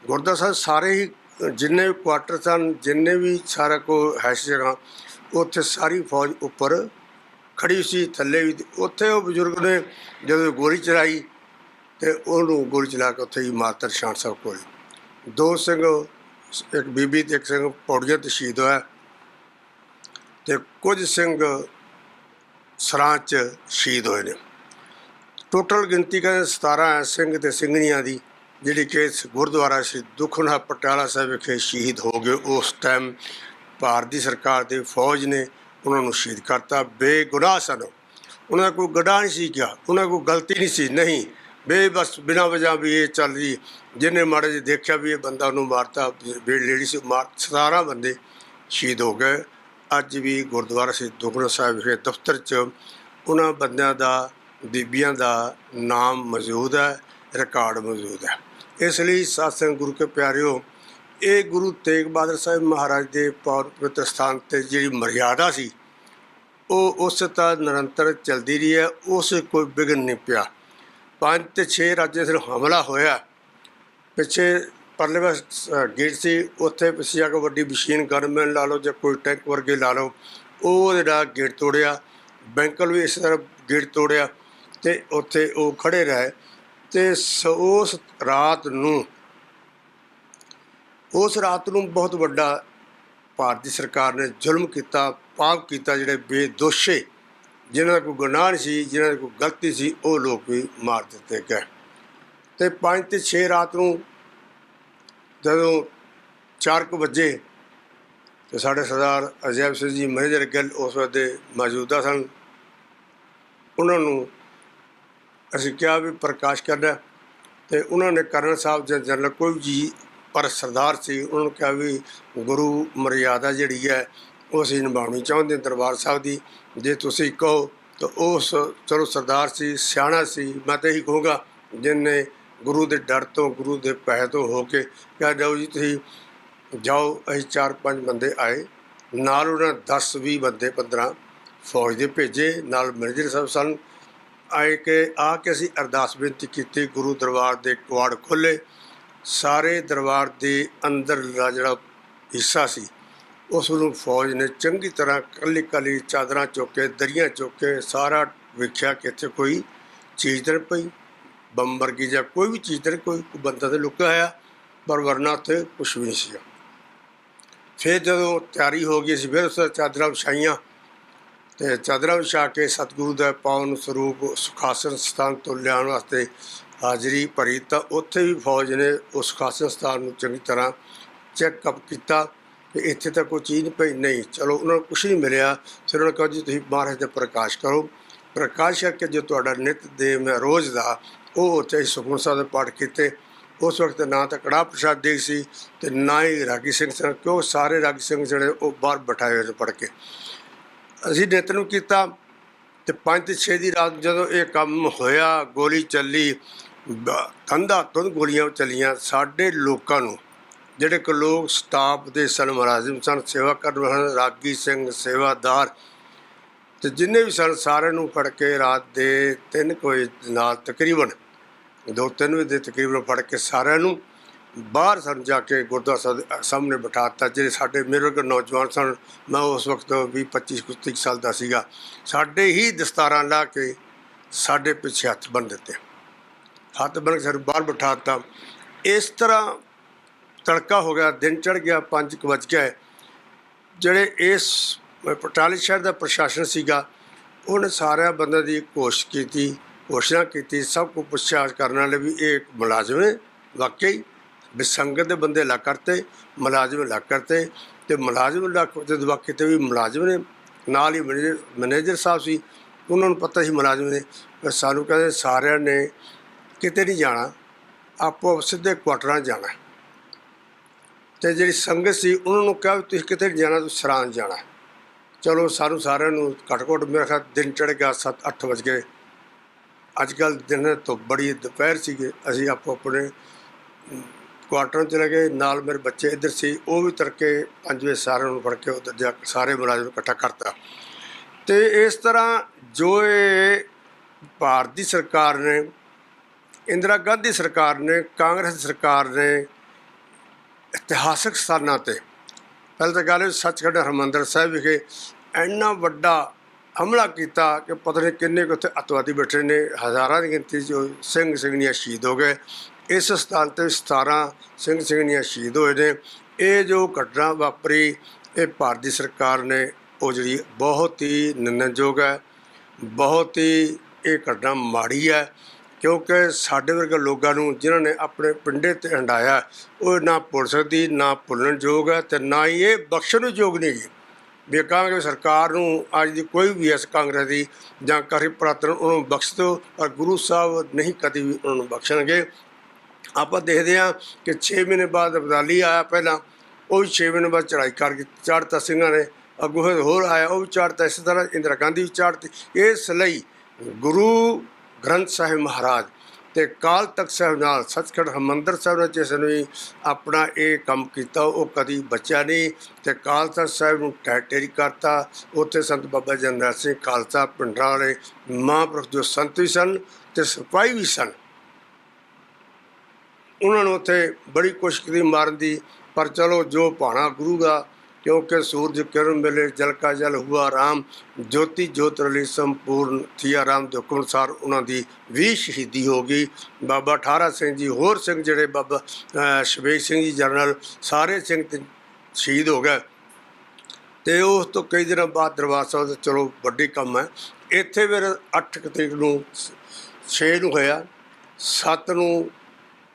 ਗੁਰਦੁਆਰਾ ਸਾਹਿਬ ਸਾਰੇ ਹੀ ਜਿੰਨੇ ਵੀ ਕੁਆਟਰ ਸਨ, ਜਿੰਨੇ ਵੀ ਸਾਰਾ ਕੋ ਹੈਸ਼ ਜਗ੍ਹਾ ਉੱਥੇ ਸਾਰੀ ਫੌਜ ਉੱਪਰ ਖੜੀ ਸੀ, ਥੱਲੇ ਵੀ ਉੱਥੇ ਉਹ ਬਜ਼ੁਰਗ ਨੇ ਜਦੋਂ ਗੋਲੀ ਚਲਾਈ ਤੇ ਉਹਨੂੰ ਗੋਲੀ ਚਲਾ ਕੇ ਉੱਥੇ ਹੀ ਮਾਤਰ ਸ਼ਾਨ ਸਾਹਿਬ ਕੋਲ। ਦੋ ਸਿੰਘ, ਇੱਕ ਬੀਬੀ ਤੇ ਇੱਕ ਸਿੰਘ ਪੌੜੀਆਂ ਤੇ ਸ਼ਹੀਦ ਹੋਇਆ ਤੇ ਕੁਝ ਸਿੰਘ ਸਰਾਂ 'ਚ ਸ਼ਹੀਦ ਹੋਏ ਨੇ। ਟੋਟਲ ਗਿਣਤੀ ਕਹਿੰਦੇ 17 ਹੈ, ਸਿੰਘ ਤੇ ਸਿੰਘਣੀਆਂ ਦੀ। ਜਿਹੜੀ ਕਿ ਇਸ ਗੁਰਦੁਆਰਾ ਸ੍ਰੀ ਦੁਖਨਾ ਪਟਿਆਲਾ ਸਾਹਿਬ ਵਿਖੇ ਸ਼ਹੀਦ ਹੋ ਗਏ, ਉਸ ਟਾਈਮ ਭਾਰਤੀ ਸਰਕਾਰ ਦੇ ਫੌਜ ਨੇ ਉਹਨਾਂ ਨੂੰ ਸ਼ਹੀਦ ਕਰਤਾ। ਬੇਗੁਨਾਹ ਸਨ। ਉਹਨਾਂ ਦਾ ਕੋਈ ਗੜਾ ਨਹੀਂ ਸੀ ਕਿਹਾ ਉਹਨਾਂ ਕੋਈ ਗਲਤੀ ਨਹੀਂ ਸੀ, ਨਹੀਂ। ਬੇਬਸ ਬਿਨਾਂ ਵਜ੍ਹਾ ਵੀ ਇਹ ਚੱਲ ਰਹੀ, ਜਿਹਨੇ ਮਾੜੇ ਜਿਹੇ ਦੇਖਿਆ ਵੀ ਇਹ ਬੰਦਾ ਉਹਨੂੰ ਮਾਰਤਾ ਬੇ ਲੇਡੀ ਸੀ, ਮਾਰ 17 ਬੰਦੇ ਸ਼ਹੀਦ ਹੋ ਗਏ। ਅੱਜ ਵੀ ਗੁਰਦੁਆਰਾ ਸ੍ਰੀ ਦੁਖਨਾ ਸਾਹਿਬ ਵਿਖੇ ਦਫ਼ਤਰ 'ਚ ਉਹਨਾਂ ਬੰਦਿਆਂ ਦਾ, ਬੀਬੀਆਂ ਦਾ ਨਾਮ ਮੌਜੂਦ ਹੈ, ਰਿਕਾਰਡ ਮੌਜੂਦ ਹੈ। ਇਸ ਲਈ ਸਤਸੰਗ ਗੁਰੂ ਕੇ ਪਿਆਰਿਓ, ਇਹ ਗੁਰੂ ਤੇਗ ਬਹਾਦਰ ਸਾਹਿਬ ਮਹਾਰਾਜ ਦੇ ਪੌਰ ਪਵਿੱਤਰ ਸਥਾਨ ਤੇ ਜਿਹੜੀ ਮਰਿਆਦਾ ਸੀ, ਉਹ ਉਸ ਤਰ੍ਹਾਂ ਨਿਰੰਤਰ ਚੱਲਦੀ ਰਹੀ ਹੈ, ਉਸ ਕੋਈ ਵਿਘਨ ਨਹੀਂ ਪਿਆ। ਪੰਜ ਤੇ 6 ਰਾਜੇ ਸਿਰ ਹਮਲਾ ਹੋਇਆ। ਪਿੱਛੇ ਪਰਲੇ ਪਾਸ ਗੇਟ ਸੀ, ਉੱਥੇ ਪਿੱਛੇ ਜਾ ਕੇ ਵੱਡੀ ਮਸ਼ੀਨ, ਗਨਮੈਨ ਲਾ ਲਓ ਜਾਂ ਕੋਈ ਟੈਂਕ ਵਰਗੇ ਲਾ ਲਓ, ਉਹ ਜਿਹੜਾ ਗੇਟ ਤੋੜਿਆ। ਬੈਂਕਲ ਵੀ ਇਸ ਤਰ੍ਹਾਂ ਗੇਟ ਤੋੜਿਆ ਤੇ ਉੱਥੇ ਉਹ ਖੜੇ ਰਹੇ। ਤੇ ਸ- ਉਸ ਰਾਤ ਨੂੰ, ਉਸ ਰਾਤ ਨੂੰ ਬਹੁਤ ਵੱਡਾ ਭਾਰਤੀ ਸਰਕਾਰ ਨੇ ਜ਼ੁਲਮ ਕੀਤਾ, ਪਾਪ ਕੀਤਾ, ਜਿਹੜੇ ਬੇਦੋਸ਼ੇ, ਜਿਨ੍ਹਾਂ ਦਾ ਕੋਈ ਗੁਨਾਹ ਨਹੀਂ ਸੀ, ਜਿਨ੍ਹਾਂ ਦੀ ਕੋਈ ਗਲਤੀ ਸੀ, ਉਹ ਲੋਕ ਵੀ ਮਾਰ ਦਿੱਤੇ ਗਏ। ਤੇ 5 ਤੇ 6 ਰਾਤ ਨੂੰ ਜਦੋਂ 4 ਕੁ ਵਜੇ, ਤੇ ਸਾਡੇ ਸਰਦਾਰ ਅਜੈਬ ਸਿੰਘ ਜੀ, ਮੈਨੇਜਰ ਗਿੱਲ ਉਸ ਵੇਲੇ ਮੌਜੂਦਾ ਸਨ। ਉਹਨਾਂ ਨੂੰ ਅਸੀਂ ਕਿਹਾ ਵੀ ਪ੍ਰਕਾਸ਼ ਕਰਨਾ ਤੇ ਉਹਨਾਂ ਨੇ ਕਰਨ ਸਾਹਿਬ ਜਾਂ ਜਨਰਲ ਕੋਈ ਵੀ ਜੀ ਪਰ ਸਰਦਾਰ ਸੀ, ਉਹਨਾਂ ਨੂੰ ਕਿਹਾ ਵੀ ਗੁਰੂ ਮਰਿਆਦਾ ਜਿਹੜੀ ਹੈ ਉਹ ਅਸੀਂ ਨਿਭਾਉਣੀ ਚਾਹੁੰਦੇ ਹਾਂ ਦਰਬਾਰ ਸਾਹਿਬ ਦੀ। ਜੇ ਤੁਸੀਂ ਕਹੋ ਤਾਂ ਉਸ ਚਲੋ ਸਰਦਾਰ ਸੀ, ਸਿਆਣਾ ਸੀ, ਮੈਂ ਤਾਂ ਇਹੀ ਕਹੂੰਗਾ ਜਿਨਨੇ ਗੁਰੂ ਦੇ ਡਰ ਤੋਂ, ਗੁਰੂ ਦੇ ਪਹਿ ਤੋਂ ਹੋ ਕੇ ਕਿਹਾ ਜਾਓ ਜੀ, ਤੁਸੀਂ ਜਾਓ, ਅਸੀਂ ਚਾਰ ਪੰਜ ਬੰਦੇ ਆਏ, ਨਾਲ ਉਹਨਾਂ 10 20 ਬੰਦੇ 15 ਫੌਜ ਦੇ ਭੇਜੇ, ਨਾਲ ਮੈਨੇਜਰ ਸਾਹਿਬ ਸਨ ਆਏ ਕਿ ਆ ਕੇ ਅਸੀਂ ਅਰਦਾਸ ਬੇਨਤੀ ਕੀਤੀ ਗੁਰੂ ਦਰਬਾਰ ਦੇ ਕੁਆੜ ਖੋਲੇ ਸਾਰੇ ਦਰਬਾਰ ਦੇ ਅੰਦਰ ਦਾ ਜਿਹੜਾ ਹਿੱਸਾ ਸੀ ਉਸ ਨੂੰ ਫੌਜ ਨੇ ਚੰਗੀ ਤਰ੍ਹਾਂ ਕੱਲੀ ਕੱਲੀ ਚਾਦਰਾਂ ਚੁੱਕ ਕੇ ਦਰੀਆਂ ਚੁੱਕ ਕੇ ਸਾਰਾ ਵੇਖਿਆ ਕਿ ਇੱਥੇ ਕੋਈ ਚੀਜ਼ ਤਾਂ ਨਹੀਂ ਪਈ। ਬੰਬ ਵਰਗੀ ਜਾਂ ਕੋਈ ਵੀ ਚੀਜ਼ ਤਾਂ ਨਹੀਂ, ਕੋਈ ਬੰਦਾ ਤੇ ਲੁਕਿਆ ਹੋਇਆ ਪਰ ਵਰਨਾ ਉੱਥੇ ਕੁਛ ਵੀ ਨਹੀਂ ਸੀਗਾ। ਫਿਰ ਜਦੋਂ ਤਿਆਰੀ ਹੋ ਗਈ ਸੀ ਫਿਰ ਉਸ ਚਾਦਰਾਂ ਵਿਛਾਈਆਂ। ਤੇ ਚਾਦਰਾਂ ਵਿਛਾ ਕੇ ਸਤਿਗੁਰੂ ਦਾ ਪਾਵਨ ਸਰੂਪ ਸੁਖਾਸਨ ਸਥਾਨ ਤੋਂ ਲਿਆਉਣ ਵਾਸਤੇ ਹਾਜ਼ਰੀ ਭਰੀ ਤਾਂ ਉੱਥੇ ਵੀ ਫੌਜ ਨੇ ਉਸ ਸੁਖਾਸਨ ਸਥਾਨ ਨੂੰ ਚੰਗੀ ਤਰ੍ਹਾਂ ਚੈੱਕਅਪ ਕੀਤਾ ਕਿ ਇੱਥੇ ਤਾਂ ਕੋਈ ਚੀਜ਼ ਨਹੀਂ ਪਈ ਨਹੀਂ। ਚਲੋ, ਉਹਨਾਂ ਨੂੰ ਕੁਛ ਨਹੀਂ ਮਿਲਿਆ। ਫਿਰ ਉਹਨਾਂ ਨੇ ਕਿਹਾ ਜੀ, ਤੁਸੀਂ ਮਹਾਰਾਜ ਦਾ ਪ੍ਰਕਾਸ਼ ਕਰੋ। ਪ੍ਰਕਾਸ਼ ਕਰਕੇ ਜੋ ਤੁਹਾਡਾ ਨਿਤ ਦੇ ਮੈਂ ਰੋਜ਼ ਦਾ ਉਹ ਉੱਥੇ ਹੀ ਸੁਖਮਨ ਸਾਹਿਬ ਦੇ ਪਾਠ ਕੀਤੇ। ਉਸ ਵਕਤ ਨਾ ਤਾਂ ਕੜਾ ਪ੍ਰਸ਼ਾਦ ਦੇ ਸੀ ਤੇ ਨਾ ਹੀ ਰਾਗੀ ਸਿੰਘ ਸਨ, ਕਿਉਂ? ਸਾਰੇ ਰਾਗੀ ਸਿੰਘ ਜਿਹੜੇ ਉਹ ਬਾਹਰ ਬਿਠਾਏ ਹੋਏ ਸੀ ਪੜ ਕੇ। ਅਸੀਂ ਨਿਤ ਨੂੰ ਕੀਤਾ ਤੇ 5 ਤੇ 6 ਦੀ ਰਾਤ ਜਦੋਂ ਇਹ ਕੰਮ ਹੋਇਆ ਗੋਲੀ ਚੱਲੀ ਬ- ਕੰਧਾ ਤੋਂ ਗੋਲੀਆਂ ਚੱਲੀਆਂ ਸਾਡੇ ਲੋਕਾਂ ਨੂੰ ਜਿਹੜੇ ਕਿ ਲੋਕ ਸਟਾਫ ਦੇ ਸਨ ਮੁਲਾਜ਼ਮ ਸਨ ਸੇਵਾ ਕਰਨ ਵਾਲੇ ਸਨ, ਰਾਗੀ ਸਿੰਘ ਸੇਵਾਦਾਰ ਤੇ ਜਿੰਨੇ ਵੀ ਸਨ ਸਾਰਿਆਂ ਨੂੰ ਫੜ ਕੇ ਰਾਤ ਦੇ 3 ਵਜੇ ਨਾਲ ਤਕਰੀਬਨ ਦੋ ਤਿੰਨ ਵਜੇ ਦੇ ਤਕਰੀਬਨ ਫੜ ਕੇ ਸਾਰਿਆਂ ਨੂੰ ਬਾਹਰ ਸਨ ਜਾ ਕੇ ਗੁਰਦੁਆਰਾ ਸਾਹਿਬ ਦੇ ਸਾਹਮਣੇ ਬਿਠਾਤਾ ਜਿਹੜੇ ਸਾਡੇ ਮੇਰੇ ਵਰਗੇ ਨੌਜਵਾਨ ਸਨ, ਮੈਂ ਉਸ ਵਕਤ ਵੀਹ 25 ਕੁ ਸਾਲ ਦਾ ਸੀਗਾ, ਸਾਡੇ ਹੀ ਦਸਤਾਰਾਂ ਲਾ ਕੇ ਸਾਡੇ ਪਿੱਛੇ ਹੱਥ ਬੰਨ ਦਿੱਤੇ। ਹੱਥ ਬੰਨ ਕੇ ਸਾਨੂੰ ਬਾਹਰ ਬਿਠਾਤਾ ਇਸ ਤਰ੍ਹਾਂ ਤੜਕਾ ਹੋ ਗਿਆ, ਦਿਨ ਚੜ ਗਿਆ 5 ਕੁ ਵੱਜ ਗਏ। ਜਿਹੜੇ ਇਸ ਪਟਾਲੀ ਸ਼ਹਿਰ ਦਾ ਪ੍ਰਸ਼ਾਸਨ ਸੀਗਾ, ਉਹਨੇ ਸਾਰਿਆਂ ਬੰਦਿਆਂ ਦੀ ਕੋਸ਼ਿਸ਼ ਕੀਤੀ, ਕੋਸ਼ਿਸ਼ਾਂ ਕੀਤੀ ਸਭ ਕੁ ਪੁੱਛਿਆ ਕਰਨ ਵਾਲੇ ਵੀ ਇਹ ਇੱਕ ਮੁਲਾਜ਼ਮ ਹੈ ਵਾਕਈ। ਵੀ ਸੰਗਤ ਦੇ ਬੰਦੇ ਲੱਗ ਕਰਤੇ, ਮੁਲਾਜ਼ਮ ਲੱਗ ਕਰਤੇ ਤੇ ਮੁਲਾਜ਼ਮ ਲੱਗ ਤੇ ਵਾਕਈ ਤੇ ਵੀ ਮੁਲਾਜ਼ਮ ਨੇ, ਨਾਲ ਹੀ ਮੈਨੇਜਰ ਮੈਨੇਜਰ ਸਾਹਿਬ ਸੀ, ਉਹਨਾਂ ਨੂੰ ਪਤਾ ਸੀ ਮੁਲਾਜ਼ਮ ਨੇ ਸਾਨੂੰ ਕਹਿੰਦੇ ਸਾਰਿਆਂ ਨੇ ਕਿਤੇ ਨਹੀਂ ਜਾਣਾ, ਆਪੋ ਸਿੱਧੇ ਕੁਆਟਰਾਂ 'ਚ ਜਾਣਾ। ਤੇ ਜਿਹੜੀ ਸੰਗਤ ਸੀ, ਉਹਨਾਂ ਨੂੰ ਕਿਹਾ ਵੀ ਤੁਸੀਂ ਕਿਤੇ ਨਹੀਂ ਜਾਣਾ, ਤੁਸੀਂ ਸਰਾਂ ਜਾਣਾ। ਚਲੋ ਸਾਨੂੰ ਸਾਰਿਆਂ ਨੂੰ ਘੱਟ ਘੱਟ ਮੇਰਾ ਖਿਆਲ ਦਿਨ ਚੜ ਗਿਆ 7-8 ਵਜ ਗਏ। ਅੱਜ ਕੱਲ ਦਿਨ ਤੋਂ ਬੜੀ ਦੁਪਹਿਰ ਸੀਗੇ, ਅਸੀਂ ਆਪੋ ਆਪਣੇ ਕੁਆਟਰ 'ਚ ਚਲੇ ਗਏ ਨਾਲ ਮੇਰੇ ਬੱਚੇ ਇੱਧਰ ਸੀ, ਉਹ ਵੀ ਤੜਕੇ 5 ਵਜੇ ਸਾਰਿਆਂ ਨੂੰ ਫੜ ਕੇ ਉੱਧਰ ਜਾ ਕੇ ਸਾਰੇ ਮੁਲਾਜ਼ਮ ਇਕੱਠਾ ਕਰਤਾ। ਤੇ ਇਸ ਤਰ੍ਹਾਂ ਜੋ ਇਹ ਭਾਰਤ ਦੀ ਸਰਕਾਰ ਨੇ, ਇੰਦਰਾ ਗਾਂਧੀ ਸਰਕਾਰ ਨੇ, ਕਾਂਗਰਸ ਸਰਕਾਰ ਨੇ ਇਤਿਹਾਸਕ ਸਥਾਨਾਂ ਤੇ, ਪਹਿਲਾਂ ਤਾਂ ਗੱਲ ਹੈ ਸੱਚਖੰਡ ਹਰਮੰਦਰ ਸਾਹਿਬ ਵਿਖੇ ਇੰਨਾ ਵੱਡਾ ਹਮਲਾ ਕੀਤਾ ਕਿ ਪਤਾ ਨਹੀਂ ਕਿੰਨੇ ਕੁ ਉੱਥੇ ਅਤਵਾਦੀ ਬੈਠੇ ਨੇ, ਹਜ਼ਾਰਾਂ ਦੀ ਗਿਣਤੀ 'ਚ ਉਹ ਸਿੰਘ, ਸਿੰਘਣੀਆਂ ਸ਼ਹੀਦ ਹੋ ਗਏ। ਇਸ ਸਥਾਨ ਤੇ 17 ਸਿੰਘ ਸਿੰਘਣੀਆਂ ਸ਼ਹੀਦ ਹੋਏ ਨੇ। ਇਹ ਜੋ ਘਟਨਾ ਵਾਪਰੀ, ਇਹ ਭਾਰਤ ਦੀ ਸਰਕਾਰ ਨੇ ਉਹ ਜਿਹੜੀ ਬਹੁਤ ਹੀ ਨਿੰਦਣਯੋਗ ਹੈ, ਬਹੁਤ ਹੀ ਇਹ ਘਟਨਾ ਮਾੜੀ ਹੈ ਕਿਉਂਕਿ ਸਾਡੇ ਵਰਗੇ ਲੋਕਾਂ ਨੂੰ ਜਿਨ੍ਹਾਂ ਨੇ ਆਪਣੇ ਪਿੰਡੇ ਤੇ ਹੰਡਾਇਆ ਉਹ ਨਾ ਭੁੱਲ ਸਕਦੀ, ਨਾ ਭੁੱਲਣ ਯੋਗ ਹੈ ਤੇ ਨਾ ਹੀ ਇਹ ਬਖਸ਼ਣ ਯੋਗ ਨਹੀਂ ਗੀ ਵੀ ਕਹਾਂਗੇ ਸਰਕਾਰ ਨੂੰ ਅੱਜ ਦੀ ਕੋਈ ਵੀ ਇਸ ਕਾਂਗਰਸ ਦੀ ਜਾਂ ਕਰੀ ਪ੍ਰਾਤਨ ਉਹਨੂੰ ਬਖਸ਼ ਦਿਓ, ਪਰ ਗੁਰੂ ਸਾਹਿਬ ਨਹੀਂ ਕਦੀ ਵੀ ਉਹਨਾਂ ਨੂੰ ਬਖਸ਼ਣਗੇ। ਆਪਾਂ ਦੇਖਦੇ ਹਾਂ ਕਿ 6 ਮਹੀਨੇ ਬਾਅਦ ਅਬਦਾਲੀ ਆਇਆ ਪਹਿਲਾਂ, ਉਹ ਵੀ 6 ਮਹੀਨੇ ਬਾਅਦ ਚੜ੍ਹਾਈ ਕਰਕੇ ਚੜ੍ਹਤਾ ਸਿੰਘਾਂ ਨੇ, ਅੱਗੋਂ ਫਿਰ ਹੋਰ ਆਇਆ, ਉਹ ਵੀ ਚੜ੍ਹਤਾ, ਇਸ ਤਰ੍ਹਾਂ ਇੰਦਰਾ ਗਾਂਧੀ ਵੀ ਚੜ੍ਹਤੀ। ਇਸ ਲਈ ਗੁਰੂ ਗ੍ਰੰਥ ਸਾਹਿਬ ਮਹਾਰਾਜ ਤੇ ਕਾਲ ਤਖਤ ਸਾਹਿਬ ਨਾਲ ਸੱਚਖੰਡ ਹਰਿਮੰਦਰ ਸਾਹਿਬ ਨੇ ਜਿਸ ਨੇ ਵੀ ਆਪਣਾ ਇਹ ਕੰਮ ਕੀਤਾ, ਉਹ ਕਦੀ ਬਚਿਆ ਨਹੀਂ ਤੇ ਕਾਲ ਤਖਤ ਸਾਹਿਬ ਨੂੰ ਟੈਟੇਰੀ ਕਰਤਾ। ਉੱਥੇ ਸੰਤ ਬਾਬਾ ਜੰਦਰ ਸਿੰਘ ਖਾਲਸਾ ਪਿੰਡਾਂ ਵਾਲੇ ਮਹਾਂਪੁਰਖ ਜੋ ਸੰਤ ਵੀ ਸਨ ਤੇ ਸਿਪਾਹੀ ਵੀ ਸਨ ਉਹਨਾਂ ਨੂੰ ਉੱਥੇ ਬੜੀ ਕੋਸ਼ਿਸ਼ ਮਾਰਨ ਦੀ, ਪਰ ਚਲੋ ਜੋ ਭਾਣਾ ਗੁਰੂ ਦਾ, ਕਿਉਂਕਿ ਸੂਰਜ ਕਿਰਨ ਮਿਲੇ ਜਲ ਕਾ ਜਲ ਹੁਆ ਰਾਮ, ਜੋਤੀ ਜੋਤ ਰਲੀ ਸੰਪੂਰਨ ਥੀਆ ਰਾਮ ਦੇ ਹੁਕਮ ਅਨੁਸਾਰ ਉਹਨਾਂ ਦੀ ਵੀ ਸ਼ਹੀਦੀ ਹੋ ਗਈ। ਬਾਬਾ ਠਾਰਾ ਸਿੰਘ ਜੀ, ਹੋਰ ਸਿੰਘ ਜਿਹੜੇ ਬਾਬਾ, ਅਹ ਸਿੰਘ ਜੀ ਜਰਨਲ, ਸਾਰੇ ਸਿੰਘ ਸ਼ਹੀਦ ਹੋ ਗਏ। ਤੇ ਉਸ ਤੋਂ ਕਈ ਦਿਨਾਂ ਬਾਅਦ ਦਰਬਾਰ ਸਾਹਿਬ ਦਾ ਚਲੋ ਵੱਡੀ ਕੰਮ ਹੈ। ਇੱਥੇ ਫਿਰ 8 ਤਰੀਕ ਨੂੰ 6 ਨੂੰ ਹੋਇਆ 7 ਨੂੰ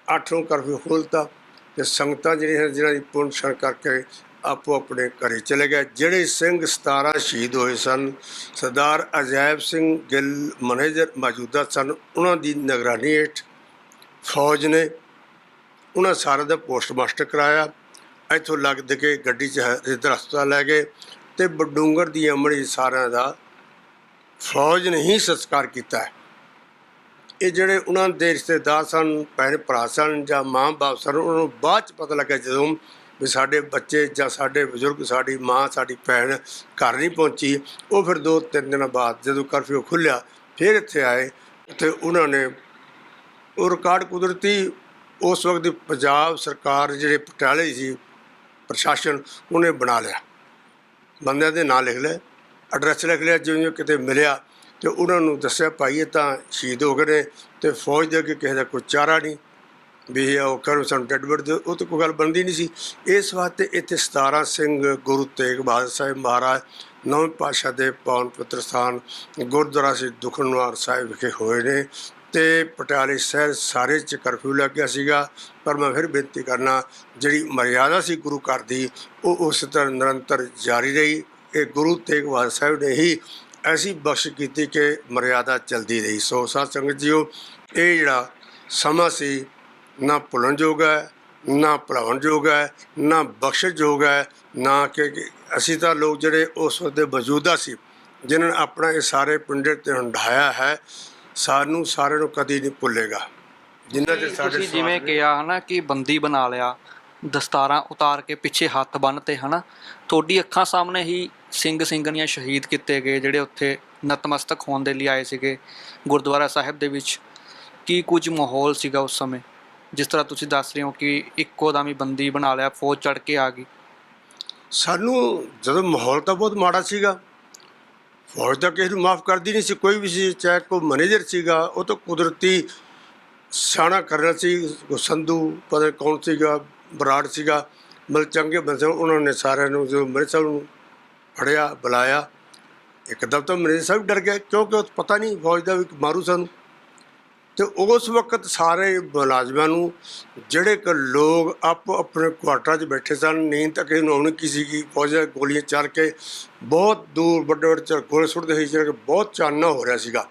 8 ਨੂੰ ਕਰਫਿਊ ਖੋਲ੍ਹਤਾ ਤੇ ਸੰਗਤਾਂ ਜਿਹੜੀਆਂ ਜਿਹਨਾਂ ਦੀ ਪੁੰਨ ਛਣ ਕਰਕੇ ਆਪੋ ਆਪਣੇ ਘਰੇ ਚਲੇ ਗਏ। ਜਿਹੜੇ ਸਿੰਘ 17 ਸ਼ਹੀਦ ਹੋਏ ਸਨ, ਸਰਦਾਰ ਅਜੈਬ ਸਿੰਘ ਗਿੱਲ ਮੈਨੇਜਰ ਮੌਜੂਦਾ ਸਨ, ਉਹਨਾਂ ਦੀ ਨਿਗਰਾਨੀ ਹੇਠ ਫੌਜ ਨੇ ਉਹਨਾਂ ਸਾਰਿਆਂ ਦਾ ਪੋਸਟਮਾਸਟਰ ਕਰਾਇਆ। ਇੱਥੋਂ ਲੱਗਦੇ ਕੇ ਗੱਡੀ 'ਚ ਰਿਦਰ ਹਸਪਤਾਲ ਲੈ ਗਏ ਤੇ ਬਡੂੰਗਰ ਦੀ ਅਮੜੀ ਸਾਰਿਆਂ ਦਾ ਫੌਜ ਨੇ ਹੀ ਸੰਸਕਾਰ ਕੀਤਾ ਇਹ ਜਿਹੜੇ ਉਹਨਾਂ ਦੇ ਰਿਸ਼ਤੇਦਾਰ ਸਨ, ਭੈਣ ਭਰਾ ਸਨ ਜਾਂ ਮਾਂ ਬਾਪ ਸਨ, ਉਹਨਾਂ ਨੂੰ ਬਾਅਦ ਚ ਪਤਾ ਲੱਗਾ ਜਦੋਂ ਵੀ ਸਾਡੇ ਬੱਚੇ ਜਾਂ ਸਾਡੇ ਬਜ਼ੁਰਗ, ਸਾਡੀ ਮਾਂ, ਸਾਡੀ ਭੈਣ ਘਰ ਨਹੀਂ ਪਹੁੰਚੀ। ਉਹ ਫਿਰ ਦੋ ਤਿੰਨ ਦਿਨਾਂ ਬਾਅਦ ਜਦੋਂ ਕਰਫਿਊ ਖੁੱਲਿਆ ਫਿਰ ਇੱਥੇ ਆਏ। ਤੇ ਉਹਨਾਂ ਨੇ ਉਹ ਰਿਕਾਰਡ ਕੁਦਰਤੀ ਉਸ ਵਕਤ ਦੀ ਪੰਜਾਬ ਸਰਕਾਰ ਜਿਹੜੇ ਪਟਿਆਲੇ ਸੀ, ਪ੍ਰਸ਼ਾਸਨ ਉਹਨੇ ਬਣਾ ਲਿਆ। ਬੰਦਿਆਂ ਦੇ ਨਾਂ ਲਿਖ ਲਏ, ਐਡਰੈਸ ਲਿਖ ਲਿਆ, ਜਿਵੇਂ ਕਿਤੇ ਮਿਲਿਆ ਤੇ ਉਹਨਾਂ ਨੂੰ ਦੱਸਿਆ, ਭਾਈ, ਇਹ ਤਾਂ ਸ਼ਹੀਦ ਹੋ ਗਏ ਨੇ ਤੇ ਫੌਜ ਦੇ ਅੱਗੇ ਕਿਸੇ ਦਾ ਕੋਈ ਚਾਰਾ ਨਹੀਂ। ਵੀ ਇਹ ਉਹ ਕਰੋ ਸਾਨੂੰ ਡੈਡ ਬੋਡੀ ਦਿਓ। ਉਹ ਤਾਂ ਕੋਈ ਗੱਲ ਬਣਦੀ ਨਹੀਂ ਸੀ। ਇਸ ਵਾਸਤੇ ਇੱਥੇ 17 ਸਿੰਘ ਗੁਰੂ ਤੇਗ ਬਹਾਦਰ ਸਾਹਿਬ ਮਹਾਰਾਜ, ਨੌਵੇਂ ਪਾਤਸ਼ਾਹ ਦੇ ਪਾਵਨ ਪੁੱਤਰ ਸਥਾਨ ਗੁਰਦੁਆਰਾ ਸੀ ਦੁਖਨਵਾਰ ਸਾਹਿਬ ਵਿਖੇ ਹੋਏ ਨੇ ਤੇ ਪਟਿਆਲੇ ਸ਼ਹਿਰ ਸਾਰੇ ਚ ਕਰਫਿਊ ਲੱਗ ਗਿਆ ਸੀਗਾ। ਪਰ ਮੈਂ ਫਿਰ ਬੇਨਤੀ ਕਰਨਾ, ਜਿਹੜੀ ਮਰਿਆਦਾ ਸੀ ਗੁਰੂ ਘਰ ਦੀ, ਉਹ ਉਸ ਤਰ੍ਹਾਂ ਨਿਰੰਤਰ ਜਾਰੀ ਰਹੀ। ਇਹ ਗੁਰੂ ਤੇਗ ਬਹਾਦਰ ਸਾਹਿਬ ਨੇ ਹੀ ਐਸੀ ਬਖਸ਼ ਕੀਤੀ ਕਿ ਮਰਿਆਦਾ ਚਲਦੀ ਰਹੀ। ਸੋ ਸਾਧ ਸੰਗਤ ਜੀਓ ਇਹ ਜਿਹੜਾ ਸਮਾਂ ਸੀ ਨਾ ਭੁੱਲਣ ਯੋਗ ਹੈ ਨਾ ਭੁਲਾਉਣ ਯੋਗ ਹੈ ਨਾ ਬਖਸ਼ਣ ਯੋਗ ਹੈ ਨਾ ਕਿ ਅਸੀਂ ਤਾਂ ਲੋਕ ਜਿਹੜੇ ਉਸ ਵਕਤ ਦੇ ਮੌਜੂਦਾ ਸੀ ਜਿਨ੍ਹਾਂ ਨੇ ਆਪਣਾ ਇਹ ਸਾਰੇ ਪਿੰਡੇ ਤੇ ਹੰਢਾਇਆ ਹੈ ਸਾਨੂੰ ਸਾਰਿਆਂ ਨੂੰ ਕਦੀ ਨਹੀਂ ਭੁੱਲੇਗਾ। ਜਿਨ੍ਹਾਂ ਦੇ ਸਾਡੇ ਜਿਵੇਂ ਕਿਹਾ ਹਨਾ ਕਿ ਬੰਦੀ ਬਣਾ ਲਿਆ ਦਸਤਾਰਾਂ ਉਤਾਰ ਕੇ ਪਿੱਛੇ ਹੱਥ ਬੰਨ੍ਹਤੇ, ਹਨਾ? ਤੁਹਾਡੀ ਅੱਖਾਂ ਸਾਹਮਣੇ ਹੀ ਸਿੰਘ ਸਿੰਘਣੀਆਂ ਸ਼ਹੀਦ ਕੀਤੇ ਗਏ, ਜਿਹੜੇ ਉੱਥੇ ਨਤਮਸਤਕ ਹੋਣ ਦੇ ਲਈ ਆਏ ਸੀਗੇ ਗੁਰਦੁਆਰਾ ਸਾਹਿਬ ਦੇ ਵਿੱਚ। ਕੀ ਕੁਝ ਮਾਹੌਲ ਸੀਗਾ ਉਸ ਸਮੇਂ? ਜਿਸ ਤਰ੍ਹਾਂ ਤੁਸੀਂ ਦੱਸ ਰਹੇ ਹੋ ਕਿ ਇੱਕੋ ਦਮ ਹੀ ਬੰਦੀ ਬਣਾ ਲਿਆ, ਫੌਜ ਚੜ ਕੇ ਆ ਗਈ। ਸਾਨੂੰ ਜਦੋਂ ਮਾਹੌਲ ਤਾਂ ਬਹੁਤ ਮਾੜਾ ਸੀਗਾ। ਫੌਜ ਤਾਂ ਕਿਸੇ ਨੂੰ ਮਾਫ ਕਰਦੀ ਨਹੀਂ ਸੀ, ਕੋਈ ਵੀ ਸੀ, ਚਾਹੇ ਕੋਈ ਮੈਨੇਜਰ ਸੀਗਾ, ਉਹ ਤਾਂ ਕੁਦਰਤੀ ਸਿਆਣਾ ਕਰਨਾ ਸੀ। ਸੰਧੂ ਪਤਾ ਕੌਣ ਸੀਗਾ ਬਰਾੜ ਸੀਗਾ। ਮਤਲਬ ਚੰਗੇ ਬੰਦੇ ਸਨ, ਉਹਨਾਂ ਨੇ ਸਾਰਿਆਂ ਨੂੰ ਜੋ ਮੇਰੇ ਸਾਹਿਬ ਨੂੰ ਫੜਿਆ ਬੁਲਾਇਆ ਇੱਕਦਮ ਤਾਂ ਮੇਰੇ ਸਾਹਿਬ ਡਰ ਗਏ ਕਿਉਂਕਿ ਉਹ ਪਤਾ ਨਹੀਂ ਫੌਜ ਦਾ ਵੀ ਮਾਰੂ ਸਾਨੂੰ। ਤੇ ਉਸ ਵਕਤ ਸਾਰੇ ਮੁਲਾਜ਼ਮਾਂ ਨੂੰ ਜਿਹੜੇ ਕਿ ਲੋਕ ਆਪੋ ਆਪਣੇ ਕੁਆਟਰਾਂ 'ਚ ਬੈਠੇ ਸਨ ਨੀਂਦ ਤੱਕ ਹੀ ਆਉਣੀ ਕੀ ਸੀਗੀ ਫੌਜਾਂ ਗੋਲੀਆਂ ਚੱਲ ਕੇ ਬਹੁਤ ਦੂਰ ਵੱਡੇ ਵੱਡੇ ਚ ਗੋਲੇ ਸੁੱਟਦੇ ਸੀ ਜਿਹੜੇ ਕਿ ਬਹੁਤ ਚਾਨਣਾ ਹੋ ਰਿਹਾ ਸੀਗਾ।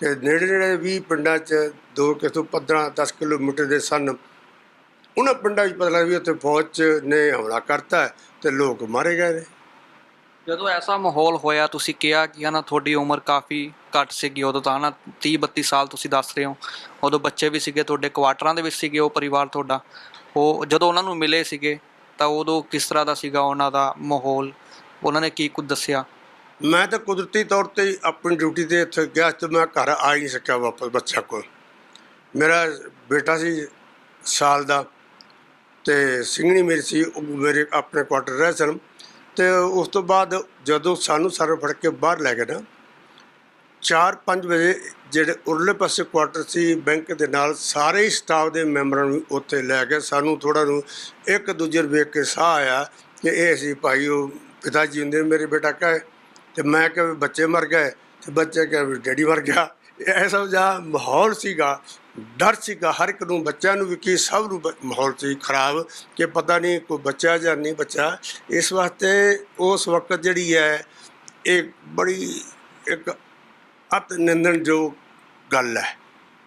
ਤੇ ਨੇੜੇ ਨੇੜੇ ਵੀ ਪਿੰਡਾਂ 'ਚ ਦੋ ਕਿਤੋਂ 15 10 ਕਿਲੋਮੀਟਰ ਦੇ ਸਨ। ਉਹਨਾਂ ਪਿੰਡਾਂ 'ਚ ਪਤਾ ਲੱਗਾ ਵੀ ਉੱਥੇ ਫੌਜ 'ਚ ਨੇ ਹਮਲਾ ਕਰਤਾ ਤੇ ਲੋਕ ਮਾਰੇ ਗਏ ਨੇ। ਜਦੋਂ ਐਸਾ ਮਾਹੌਲ ਹੋਇਆ ਤੁਸੀਂ ਕਿਹਾ ਕਿ ਹਨਾ ਤੁਹਾਡੀ ਉਮਰ ਕਾਫੀ ਘੱਟ ਸੀਗੀ ਉਦੋਂ ਤਾਂ ਹਨਾ 30 32 ਸਾਲ ਤੁਸੀਂ ਦੱਸ ਰਹੇ ਹੋ। ਉਦੋਂ ਬੱਚੇ ਵੀ ਸੀਗੇ ਤੁਹਾਡੇ ਕੁਆਟਰਾਂ ਦੇ ਵਿੱਚ ਸੀਗੇ ਉਹ ਪਰਿਵਾਰ ਤੁਹਾਡਾ। ਉਹ ਜਦੋਂ ਉਹਨਾਂ ਨੂੰ ਮਿਲੇ ਸੀਗੇ ਤਾਂ ਉਦੋਂ ਕਿਸ ਤਰ੍ਹਾਂ ਦਾ ਸੀਗਾ ਉਹਨਾਂ ਦਾ ਮਾਹੌਲ? ਉਹਨਾਂ ਨੇ ਕੀ ਕੁਝ ਦੱਸਿਆ? ਮੈਂ ਤਾਂ ਕੁਦਰਤੀ ਤੌਰ ਤੇ ਆਪਣੀ ਡਿਊਟੀ ਤੇ ਇੱਥੇ ਗਿਆ ਤੇ ਮੈਂ ਘਰ ਆ ਹੀ ਨਹੀਂ ਸਕਿਆ ਵਾਪਸ ਬੱਚਾ ਕੋਲ। ਮੇਰਾ ਬੇਟਾ ਸੀ ਸਾਲ ਦਾ ਤੇ ਸਿੰਘਣੀ ਮੇਰੀ ਸੀ, ਉਹ ਮੇਰੇ ਆਪਣੇ ਕੁਆਟਰ ਰਹਿ ਸਨ। ਤੇ ਉਸ ਤੋਂ ਬਾਅਦ ਜਦੋਂ ਸਾਨੂੰ ਸਾਰੇ ਫੜ ਕੇ ਬਾਹਰ ਲੈ ਗਏ ਨਾ 4-5 ਵਜੇ ਜਿਹੜੇ ਉਰਲੇ ਪਾਸੇ ਕੁਆਟਰ ਸੀ, ਬੈਂਕ ਦੇ ਨਾਲ ਸਾਰੇ ਹੀ ਸਟਾਫ ਦੇ ਮੈਂਬਰਾਂ ਨੂੰ ਉੱਥੇ ਲੈ ਕੇ ਸਾਨੂੰ ਥੋੜਾ ਨੂੰ ਇੱਕ ਦੂਜੇ ਨੂੰ ਵੇਖ ਕੇ ਸਾਹ ਆਇਆ ਕਿ ਇਹ ਸੀ ਭਾਈ, ਉਹ ਪਿਤਾ ਜੀ ਹੁੰਦੇ ਮੇਰੇ ਬੇਟਾ ਕਹੇ। ਤੇ ਮੈਂ ਕਿਹਾ ਵੀ ਬੱਚੇ ਮਰ ਗਏ। ਤੇ ਬੱਚੇ ਕਿਹਾ ਵੀ ਡੈਡੀ ਮਰ ਗਿਆ। ਇਹ ਐਸਾ ਜਿਹਾ ਮਾਹੌਲ ਸੀਗਾ ਡਰ ਸੀਗਾ, ਹਰ ਇੱਕ ਨੂੰ, ਬੱਚਿਆਂ ਨੂੰ ਵੀ ਕੀ ਸਭ ਨੂੰ ਬ- ਮਾਹੌਲ ਸੀ ਖਰਾਬ ਕਿ ਪਤਾ ਨਹੀਂ ਕੋਈ ਬੱਚਾ ਜਾਂ ਨਹੀਂ ਬੱਚਾ ਇਸ ਵਾਸਤੇ ਉਸ ਵਕਤ ਜਿਹੜੀ ਹੈ, ਇਹ ਬੜੀ ਇੱਕ ਅਤ ਨਿੰਦਣਯੋਗ ਗੱਲ ਹੈ।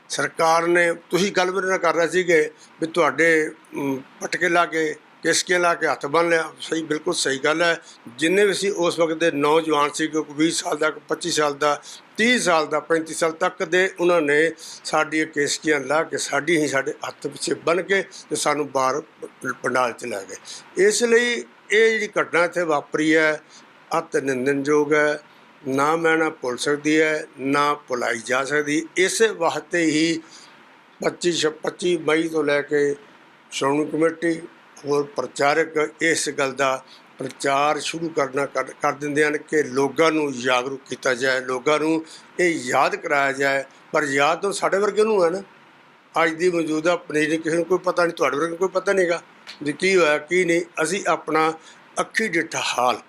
ਸਰਕਾਰ ਨੇ, ਤੁਸੀਂ ਗੱਲ ਮੇਰੇ ਨਾਲ ਕਰ ਰਹੇ ਸੀਗੇ ਵੀ ਤੁਹਾਡੇ ਪਟਕੇ ਲਾ ਕੇ ਕਿਸਕੇ ਲਾ ਕੇ ਹੱਥ ਬੰਨ ਲਿਆ। ਸਹੀ, ਬਿਲਕੁਲ ਸਹੀ ਗੱਲ ਹੈ। ਜਿੰਨੇ ਵੀ ਸੀ, ਉਸ ਵਕਤ ਦੇ ਨੌਜਵਾਨ ਸੀ, ਕੋਈ 20 ਸਾਲ ਦਾ, ਕੋਈ 25 ਸਾਲ ਦਾ 30 ਸਾਲ ਦਾ 35 ਸਾਲ ਤੱਕ ਦੇ, ਉਹਨਾਂ ਨੇ ਸਾਡੀ ਕੇਸਕੀਆਂ ਲਾ ਕੇ, ਸਾਡੀ ਹੀ ਸਾਡੇ ਹੱਥ ਪਿੱਛੇ ਬਣ ਕੇ ਤੇ ਸਾਨੂੰ ਬਾਹਰ ਪੰਡਾਲ ਚ ਲੈ ਗਏ। ਇਸ ਲਈ ਇਹ ਜਿਹੜੀ ਘਟਨਾ ਇੱਥੇ ਵਾਪਰੀ ਹੈ ਅਤ ਨਿੰਦਨਯੋਗ ਹੈ। ਨਾ ਮੈਂ ਨਾ ਭੁੱਲ ਸਕਦੀ ਹੈ, ਨਾ ਭੁਲਾਈ ਜਾ ਸਕਦੀ। ਇਸੇ ਵਾਸਤੇ ਹੀ 25 ਛ- 25 ਮਈ ਤੋਂ ਲੈ ਕੇ ਸ਼੍ਰੋਮਣੀ ਕਮੇਟੀ ਹੋਰ ਪ੍ਰਚਾਰਕ ਇਸ ਗੱਲ ਦਾ ਪ੍ਰਚਾਰ ਸ਼ੁਰੂ ਕਰਨਾ ਕਰ ਕਰ ਦਿੰਦੇ ਹਨ ਕਿ ਲੋਕਾਂ ਨੂੰ ਜਾਗਰੂਕ ਕੀਤਾ ਜਾਏ, ਲੋਕਾਂ ਨੂੰ ਇਹ ਯਾਦ ਕਰਾਇਆ ਜਾਏ। ਪਰ ਯਾਦ ਤਾਂ ਸਾਡੇ ਵਰਗੇ ਨੂੰ ਹੈ ਨਾ। ਅੱਜ ਦੀ ਮੌਜੂਦਾ ਪਨੀਰੀ ਕਿਸੇ ਨੂੰ ਕੋਈ ਪਤਾ ਨਹੀਂ, ਤੁਹਾਡੇ ਵਰਗੇ ਨੂੰ ਕੋਈ ਪਤਾ ਨਹੀਂਗਾ ਵੀ ਕੀ ਹੋਇਆ, ਕੀ ਨਹੀਂ। ਅਸੀਂ ਆਪਣਾ ਅੱਖੀ ਡਿੱਠਾ ਹਾਲ,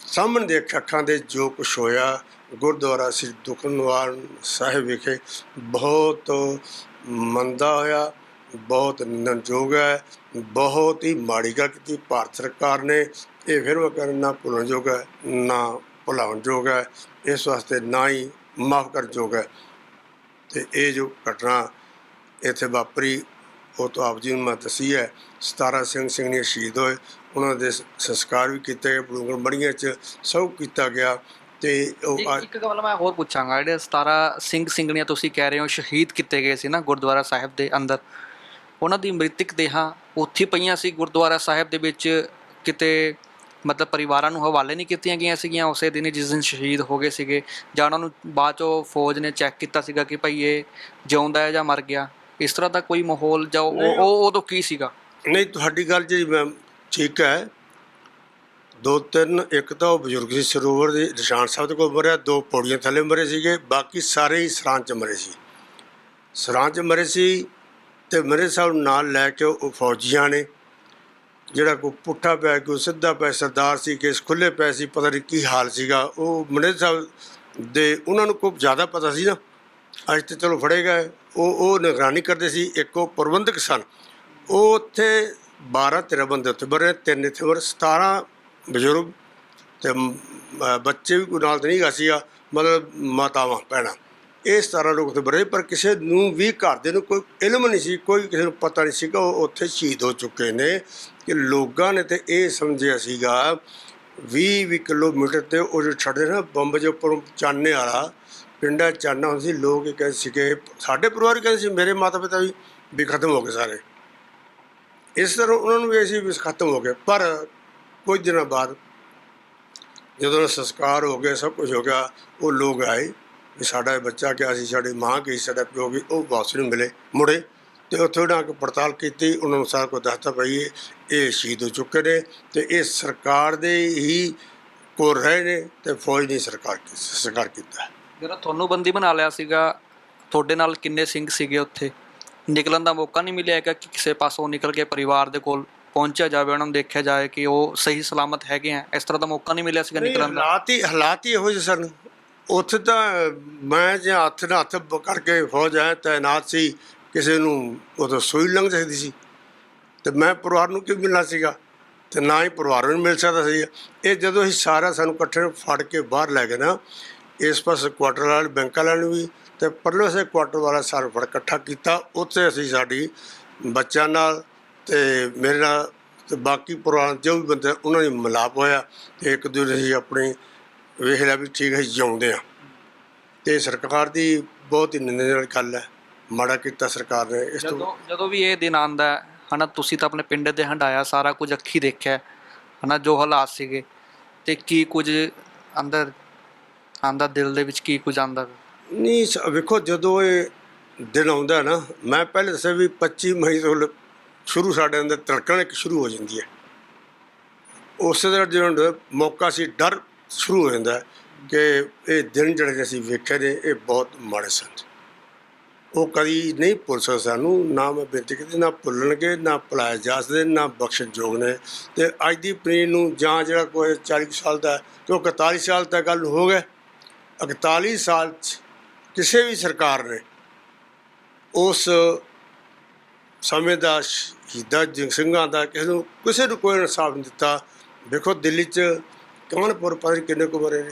ਸਾਹਮਣੇ ਦੇ ਅੱਖਾਂ ਦੇ ਜੋ ਕੁਛ ਹੋਇਆ, ਗੁਰਦੁਆਰਾ ਸ੍ਰੀ ਦੁਖਨਿਵਾਰਨ ਸਾਹਿਬ ਵਿਖੇ ਬਹੁਤ ਮੰਦਾ ਹੋਇਆ। ਬਹੁਤ ਨਿੰਦਣਯੋਗ ਹੈ ਬਹੁਤ ਹੀ ਮਾੜੀ ਗੱਲ ਕੀਤੀ ਭਾਰਤ ਸਰਕਾਰ ਨੇ। ਇਹ ਫਿਰ ਉਹ ਕਰਨ ਨਾ ਭੁੱਲਣਯੋਗ ਹੈ ਨਾ ਭੁਲਾਉਣਯੋਗ ਹੈ। ਇਸ ਵਾਸਤੇ ਨਾ ਹੀ ਮਾਫ ਕਰਨਯੋਗ ਹੈ। ਤੇ ਇਹ ਜੋ ਘਟਨਾ ਇੱਥੇ ਵਾਪਰੀ ਉਹ ਤਾਂ ਆਪ ਜੀ ਨੂੰ ਮੈਂ ਦੱਸੀ ਹੈ 17 ਸਿੰਘ ਸਿੰਘ ਨੇ ਸ਼ਹੀਦ ਹੋਏ। ਉਹਨਾਂ ਦੇ ਸੰਸਕਾਰ ਵੀ ਕੀਤੇ ਗਏ ਬੜੂੰਗਰ ਮੜੀਆਂ 'ਚ ਸਭ ਕੀਤਾ ਗਿਆ। ਤੇ ਉਹ ਇੱਕ ਗੱਲ ਮੈਂ ਹੋਰ ਪੁੱਛਾਂਗਾ ਜਿਹੜੇ 17 ਸਿੰਘ ਸਿੰਘਣੀਆਂ ਤੁਸੀਂ ਕਹਿ ਰਹੇ ਹੋ ਸ਼ਹੀਦ ਕੀਤੇ ਗਏ ਸੀ ਨਾ ਗੁਰਦੁਆਰਾ ਸਾਹਿਬ ਦੇ ਅੰਦਰ। ਉਹਨਾਂ ਦੀ ਮ੍ਰਿਤਕ ਦੇਹਾਂ ਉੱਥੇ ਪਈਆਂ ਸੀ ਗੁਰਦੁਆਰਾ ਸਾਹਿਬ ਦੇ ਵਿੱਚ। ਕਿਤੇ ਮਤਲਬ ਪਰਿਵਾਰਾਂ ਨੂੰ ਹਵਾਲੇ ਨਹੀਂ ਕੀਤੀਆਂ ਗਈਆਂ ਸੀਗੀਆਂ ਉਸੇ ਦਿਨ ਜਿਸ ਦਿਨ ਸ਼ਹੀਦ ਹੋ ਗਏ ਸੀਗੇ। ਜਾਂ ਉਹਨਾਂ ਨੂੰ ਬਾਅਦ ਚੋਂ ਫੌਜ ਨੇ ਚੈੱਕ ਕੀਤਾ ਸੀਗਾ ਕਿ ਭਾਈ ਇਹ ਜਿਉਂਦਾ ਹੈ ਜਾਂ ਮਰ ਗਿਆ। ਇਸ ਤਰ੍ਹਾਂ ਦਾ ਕੋਈ ਮਾਹੌਲ ਜਾਂ ਉਹ ਉਹ ਉਦੋਂ ਕੀ ਸੀਗਾ? ਨਹੀਂ ਤੁਹਾਡੀ ਗੱਲ ਮੈਂ ਠੀਕ ਹੈ ਦੋ ਤਿੰਨ ਇੱਕ ਤਾਂ ਉਹ ਬਜ਼ੁਰਗ ਸੀ ਸਰੋਵਰ ਦੇ ਨਿਸ਼ਾਨ ਸਾਹਿਬ ਦੇ ਕੋਲ ਮਰਿਆ ਦੋ ਪੌੜੀਆਂ ਥੱਲੇ ਮਰੇ ਸੀਗੇ ਬਾਕੀ ਸਾਰੇ ਹੀ ਸਰਾਂ 'ਚ ਮਰੇ ਸੀ। ਸਰਾਂ 'ਚ ਮਰੇ ਸੀ ਤੇ ਮੇਰੇ ਸਾਹਿਬ ਨਾਲ ਲੈ ਕੇ ਉਹ ਫੌਜੀਆਂ ਨੇ, ਜਿਹੜਾ ਕੋਈ ਪੁੱਠਾ ਪਿਆ, ਕੋਈ ਸਿੱਧਾ ਪਿਆ, ਸਰਦਾਰ ਸੀ, ਕਿਸ ਖੁੱਲੇ ਪੈ ਸੀ, ਪਤਾ ਨਹੀਂ ਕੀ ਹਾਲ ਸੀਗਾ। ਉਹ ਮਨੇ ਸਾਹਿਬ ਦੇ ਉਹਨਾਂ ਨੂੰ ਕੋਈ ਜ਼ਿਆਦਾ ਪਤਾ ਸੀ ਨਾ, ਅੱਜ ਤੇ ਚਲੋ ਫੜੇ ਗਏ। ਉਹ ਉਹ ਨਿਗਰਾਨੀ ਕਰਦੇ ਸੀ, ਇੱਕ ਉਹ ਪ੍ਰਬੰਧਕ ਸਨ। ਉਹ ਉੱਥੇ 12 13 ਬੰਦੇ ਉੱਥੇ ਬਰੇ ਤਿੰਨ ਇੱਥੇ ਬਰੇ 17 ਬਜ਼ੁਰਗ ਤੇ ਬੱਚੇ ਵੀ ਕੋਈ ਨਾਲ ਤੇ ਨਹੀਂ ਗਾ ਸੀਗਾ, ਮਤਲਬ ਮਾਤਾਵਾਂ, ਭੈਣਾਂ। ਇਹ 17 ਲੋਕ ਤੇ ਬਰੇ, ਪਰ ਕਿਸੇ ਨੂੰ ਵੀ ਘਰ ਦੇ ਨੂੰ ਕੋਈ ਇਲਮ ਨਹੀਂ ਸੀ, ਕੋਈ ਕਿਸੇ ਨੂੰ ਪਤਾ ਨਹੀਂ ਸੀਗਾ, ਉਹ ਉੱਥੇ ਸ਼ਹੀਦ ਹੋ ਚੁੱਕੇ ਨੇ। ਕਿ ਲੋਕਾਂ ਨੇ ਤੇ ਇਹ ਸਮਝਿਆ ਸੀਗਾ 20 20 ਕਿਲੋਮੀਟਰ ਤੇ ਉਹ ਜੋ ਛੱਡਦੇ ਨਾ ਬੰਬ ਦੇ ਉੱਪਰ ਚਾਨਣੇ ਵਾਲਾ, ਪਿੰਡਾਂ 'ਚ ਚਾਨਣਾ ਹੁੰਦਾ ਸੀ, ਲੋਕ ਇਹ ਕਹਿੰਦੇ ਸੀਗੇ, ਸਾਡੇ ਪਰਿਵਾਰ ਕਹਿੰਦੇ ਸੀ, ਮੇਰੇ ਮਾਤਾ ਪਿਤਾ ਵੀ ਵੀ ਖਤਮ ਹੋ ਗਏ ਸਾਰੇ। ਇਸ ਤਰ੍ਹਾਂ ਉਹਨਾਂ ਨੂੰ ਵੀ ਇਹ ਵੀ ਖਤਮ ਹੋ ਗਏ, ਪਰ ਕੁਝ ਦਿਨਾਂ ਬਾਅਦ ਜਦੋਂ ਸੰਸਕਾਰ ਹੋ ਗਿਆ, ਸਭ ਕੁਝ ਹੋ ਗਿਆ, ਉਹ ਲੋਕ ਆਏ। ਵੀ ਸਾਡਾ ਇਹ ਬੱਚਾ ਕਿਹਾ ਸੀ ਸਾਡੀ ਮਾਂ ਕੀ ਸਾਡਾ ਪਿਓ ਵੀ ਉਹ ਵਾਪਸ ਨਹੀਂ ਮਿਲੇ ਮੁੜੇ ਤੇ ਉੱਥੇ ਉਹਨਾਂ ਕੇ ਪੜਤਾਲ ਕੀਤੀ ਉਹਨਾਂ ਨੂੰ ਸਾਰਾ ਕੁਝ ਦੱਸਤਾ ਪਈ ਇਹ ਸ਼ਹੀਦ ਹੋ ਚੁੱਕੇ ਨੇ ਤੇ ਇਹ ਸਰਕਾਰ ਦੇ ਹੀ ਕੋਲ ਰਹੇ ਨੇ ਤੇ ਫੌਜ ਨੇ ਸਰਕਾਰ ਕੀ ਸਰਕਾਰ ਕੀਤਾ ਜਿਹੜਾ ਤੁਹਾਨੂੰ ਬੰਦੀ ਬਣਾ ਲਿਆ ਸੀਗਾ ਤੁਹਾਡੇ ਨਾਲ ਕਿੰਨੇ ਸਿੰਘ ਸੀਗੇ ਉੱਥੇ? ਨਿਕਲਣ ਦਾ ਮੌਕਾ ਨਹੀਂ ਮਿਲਿਆ ਹੈਗਾ ਕਿ ਕਿਸੇ ਪਾਸੋਂ ਨਿਕਲ ਕੇ ਪਰਿਵਾਰ ਦੇ ਕੋਲ ਪਹੁੰਚਿਆ ਜਾਵੇ ਉਹਨਾਂ ਨੂੰ ਦੇਖਿਆ ਜਾਏ ਕਿ ਉਹ ਸਹੀ ਸਲਾਮਤ ਹੈਗੇ ਆ। ਇਸ ਤਰ੍ਹਾਂ ਦਾ ਮੌਕਾ ਨਹੀਂ ਮਿਲਿਆ ਸੀਗਾ ਨਿਕਲਣ ਦਾ। ਹਾਲਾਤ ਹੀ ਹਾਲਾਤ ਹੀ ਇਹੋ ਜਿਹੇ ਸਨ। ਉੱਥੇ ਤਾਂ ਮੈਂ ਜੇ ਹੱਥ ਨਾਲ ਹੱਥ ਬ- ਕਰਕੇ ਫੌਜ ਆਇਆ, ਤਾਇਨਾਤ ਸੀ, ਕਿਸੇ ਨੂੰ ਉਦੋਂ ਸੂਈ ਲੰਘ ਸਕਦੀ ਸੀ। ਤੇ ਮੈਂ ਪਰਿਵਾਰ ਨੂੰ ਕਿਉਂ ਮਿਲਣਾ ਸੀਗਾ? ਤੇ ਨਾ ਹੀ ਪਰਿਵਾਰ ਨੂੰ ਮਿਲ ਸਕਦਾ ਸੀ। ਇਹ ਜਦੋਂ ਅਸੀਂ ਸਾਰਾ ਸਾਨੂੰ ਇਕੱਠੇ ਫੜ ਕੇ ਬਾਹਰ ਲੈ ਗਏ ਨਾ, ਇਸ ਪਾਸੇ ਕੁਆਟਰ ਵਾਲੇ, ਬੈਂਕਾਂ ਵਾਲਿਆਂ ਨੂੰ ਵੀ, ਤੇ ਪਰਲੇ ਪਾਸੇ ਕੁਆਟਰ ਵਾਲਾ ਸਾਰਾ ਫੜ ਇਕੱਠਾ ਕੀਤਾ। ਉੱਥੇ ਅਸੀਂ ਸਾਡੀ ਬੱਚਿਆਂ ਨਾਲ ਤੇ ਮੇਰੇ ਨਾਲ ਤੇ ਬਾਕੀ ਪੁਰਾਣ ਜੋ ਵੀ ਬੰਦੇ, ਉਹਨਾਂ ਨੇ ਮਿਲਾਪ ਹੋਇਆ। ਤੇ ਇੱਕ ਦੂਜੇ ਅਸੀਂ ਆਪਣੀ ਵੇਖ ਲਿਆ ਵੀ ਠੀਕ ਹੈ ਜਿਉਂਦੇ ਆ ਤੇ ਸਰਕਾਰ ਦੀ ਬਹੁਤ ਹੀ ਨਿੰਦਣ ਵਾਲੀ ਗੱਲ ਹੈ। ਮਾੜਾ ਕੀਤਾ ਸਰਕਾਰ ਨੇ ਇਸ ਤੋਂ ਜਦੋਂ ਜਦੋਂ ਵੀ ਇਹ ਦਿਨ ਆਂਦਾ ਹੈ ਹਨਾ ਤੁਸੀਂ ਤਾਂ ਆਪਣੇ ਪਿੰਡ ਦੇ ਹੰਡਾਇਆ ਸਾਰਾ ਕੁਝ ਅੱਖੀ ਦੇਖਿਆ ਹੈ, ਹਨਾ ਜੋ ਹਾਲਾਤ ਸੀਗੇ ਤੇ ਕੀ ਕੁਝ ਅੰਦਰ ਆਂਦਾ ਦਿਲ ਦੇ ਵਿੱਚ ਕੀ ਕੁਝ ਆਂਦਾ ਨਹੀਂ ਸ- ਵੇਖੋ ਜਦੋਂ ਇਹ ਦਿਨ ਆਉਂਦਾ ਨਾ ਮੈਂ ਪਹਿਲੇ ਦੱਸਿਆ ਵੀ 25 ਮਈ ਤੋਂ ਲ- ਸ਼ੁਰੂ ਸਾਡੇ ਅੰਦਰ ਧੜਕਣ ਇੱਕ ਸ਼ੁਰੂ ਹੋ ਜਾਂਦੀ ਹੈ। ਉਸੇ ਦਾ ਜਿਹੜਾ ਮੌਕਾ ਸੀ ਡਰ ਸ਼ੁਰੂ ਹੋ ਜਾਂਦਾ ਕਿ ਇਹ ਦਿਨ ਜਿਹੜੇ ਅਸੀਂ ਵੇਖੇ ਨੇ, ਇਹ ਬਹੁਤ ਮਾੜੇ ਸਨ। ਉਹ ਕਦੀ ਨਹੀਂ ਭੁੱਲ ਸਕਦਾ ਸਾਨੂੰ, ਨਾ ਮੈਂ ਬੇਨਤੀ ਕੀਤੀ, ਨਾ ਭੁੱਲਣਗੇ, ਨਾ ਭੁਲਾਇਆ ਜਾ ਸਕਦੇ, ਨਾ ਬਖਸ਼ਣਯੋਗ ਨੇ। ਤੇ ਅੱਜ ਦੀ ਪੀੜ੍ਹੀ ਨੂੰ ਜਾਂ ਜਿਹੜਾ ਕੋਈ 40 ਸਾਲ ਦਾ ਕਿ ਉਹ 41 ਸਾਲ ਤੱਕ ਗੱਲ ਹੋ ਗਏ 41 ਸਾਲ 'ਚ ਕਿਸੇ ਵੀ ਸਰਕਾਰ ਨੇ ਉਸ ਸਮੇਂ ਦਾ ਸ਼ਹੀਦਾਂ ਜੰਗ ਸਿੰਘਾਂ ਦਾ ਕਿਸੇ ਨੂੰ ਕਿਸੇ ਨੂੰ ਕੋਈ ਇਨਸਾਫ ਨਹੀਂ ਦਿੱਤਾ। ਦੇਖੋ ਦਿੱਲੀ 'ਚ ਕਮਨਪੁਰ ਪਤਾ ਨਹੀਂ ਕਿੰਨੇ ਕੁ ਮਰੇ ਨੇ,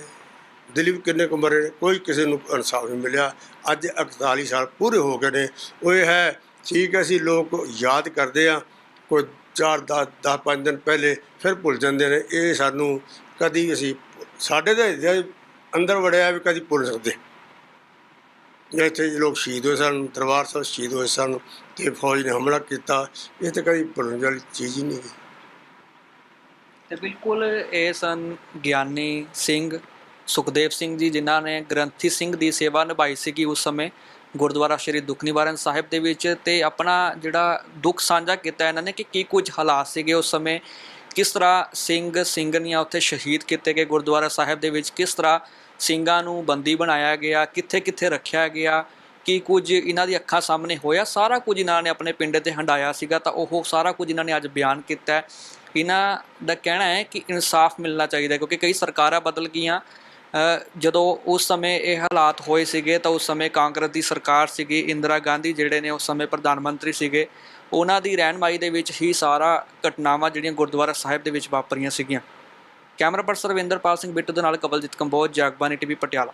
ਦਿੱਲੀ ਵੀ ਕਿੰਨੇ ਕੁ ਮਰੇ ਨੇ, ਕੋਈ ਕਿਸੇ ਨੂੰ ਇਨਸਾਫ ਨਹੀਂ ਮਿਲਿਆ। ਅੱਜ 41 ਸਾਲ ਪੂਰੇ ਹੋ ਗਏ ਨੇ। ਉਹ ਇਹ ਹੈ, ਠੀਕ ਹੈ, ਅਸੀਂ ਲੋਕ ਯਾਦ ਕਰਦੇ ਆ ਕੋਈ 4 10 10 5 ਦਿਨ ਪਹਿਲੇ ਫਿਰ ਭੁੱਲ ਜਾਂਦੇ ਨੇ। ਇਹ ਸਾਨੂੰ ਕਦੀ ਅਸੀਂ, ਸਾਡੇ ਦੇ ਅੰਦਰ ਵੜਿਆ ਵੀ ਕਦੀ ਭੁੱਲ ਸਕਦੇ। ਇੱਥੇ ਲੋਕ ਸ਼ਹੀਦ ਹੋਏ ਸਨ, ਦਰਬਾਰ ਸਾਹਿਬ ਸ਼ਹੀਦ ਹੋਏ ਸਨ, ਤੇ ਫੌਜ ਨੇ ਹਮਲਾ ਕੀਤਾ, ਇਹ ਤਾਂ ਕਦੀ ਭੁੱਲਣ ਵਾਲੀ ਚੀਜ਼ ਹੀ ਨਹੀਂ ਤੇ ਬਿਲਕੁਲ ਇਹ ਸਨ ਗਿਆਨੀ ਸਿੰਘ, ਸੁਖਦੇਵ ਸਿੰਘ ਜੀ, ਜਿਨ੍ਹਾਂ ਨੇ ਗ੍ਰੰਥੀ ਸਿੰਘ ਦੀ ਸੇਵਾ ਨਿਭਾਈ ਸੀਗੀ ਉਸ ਸਮੇਂ ਗੁਰਦੁਆਰਾ ਸ਼੍ਰੀ ਦੁੱਖ ਨਿਵਾਰਨ ਸਾਹਿਬ ਦੇ ਵਿੱਚ ਤੇ ਆਪਣਾ ਜਿਹੜਾ ਦੁੱਖ ਸਾਂਝਾ ਕੀਤਾ ਇਹਨਾਂ ਨੇ ਕਿ ਕੀ ਕੁਝ ਹਾਲਾਤ ਸੀਗੇ ਉਸ ਸਮੇਂ, ਕਿਸ ਤਰ੍ਹਾਂ ਸਿੰਘ ਸਿੰਘਣੀਆਂ ਉੱਥੇ ਸ਼ਹੀਦ ਕੀਤੇ ਗਏ ਗੁਰਦੁਆਰਾ ਸਾਹਿਬ ਦੇ ਵਿੱਚ, ਕਿਸ ਤਰ੍ਹਾਂ ਸਿੰਘਾਂ ਨੂੰ ਬੰਦੀ ਬਣਾਇਆ ਗਿਆ ਕਿੱਥੇ ਕਿੱਥੇ ਰੱਖਿਆ ਗਿਆ, ਕੀ ਕੁਝ ਇਹਨਾਂ ਦੀ ਅੱਖਾਂ ਸਾਹਮਣੇ ਹੋਇਆ, ਸਾਰਾ ਕੁਝ ਇਹਨਾਂ ਨੇ ਆਪਣੇ ਪਿੰਡ ਤੇ ਹੰਡਾਇਆ ਸੀਗਾ ਤਾਂ ਉਹ ਸਾਰਾ ਕੁਝ ਇਹਨਾਂ ਨੇ ਅੱਜ ਬਿਆਨ ਕੀਤਾ ਇਹਨਾਂ ਦਾ ਕਹਿਣਾ ਹੈ ਕਿ ਇਨਸਾਫ ਮਿਲਣਾ ਚਾਹੀਦਾ ਕਿਉਂਕਿ ਕਈ ਸਰਕਾਰਾਂ ਬਦਲ ਗਈਆਂ। ਜਦੋਂ ਉਸ ਸਮੇਂ ਇਹ ਹਾਲਾਤ ਹੋਏ ਸੀਗੇ, ਤਾਂ ਉਸ ਸਮੇਂ ਕਾਂਗਰਸ ਦੀ ਸਰਕਾਰ ਸੀਗੀ, ਇੰਦਰਾ ਗਾਂਧੀ ਜਿਹੜੇ ਨੇ ਉਸ ਸਮੇਂ ਪ੍ਰਧਾਨ ਮੰਤਰੀ ਸੀਗੇ, ਉਹਨਾਂ ਦੀ ਰਹਿਨਮਾਈ ਦੇ ਵਿੱਚ ਹੀ ਸਾਰਾ ਘਟਨਾਵਾਂ ਜਿਹੜੀਆਂ ਗੁਰਦੁਆਰਾ ਸਾਹਿਬ ਦੇ ਵਿੱਚ ਵਾਪਰੀਆਂ ਸੀਗੀਆਂ। ਕੈਮਰਾ ਪਰਸਨ ਰਵਿੰਦਰਪਾਲ ਸਿੰਘ ਬਿੱਟੂ ਦੇ ਨਾਲ ਕਵਲਜੀਤ ਕੰਬੋਜ, ਜਗਬਾਨੀ ਟੀਵੀ, ਪਟਿਆਲਾ।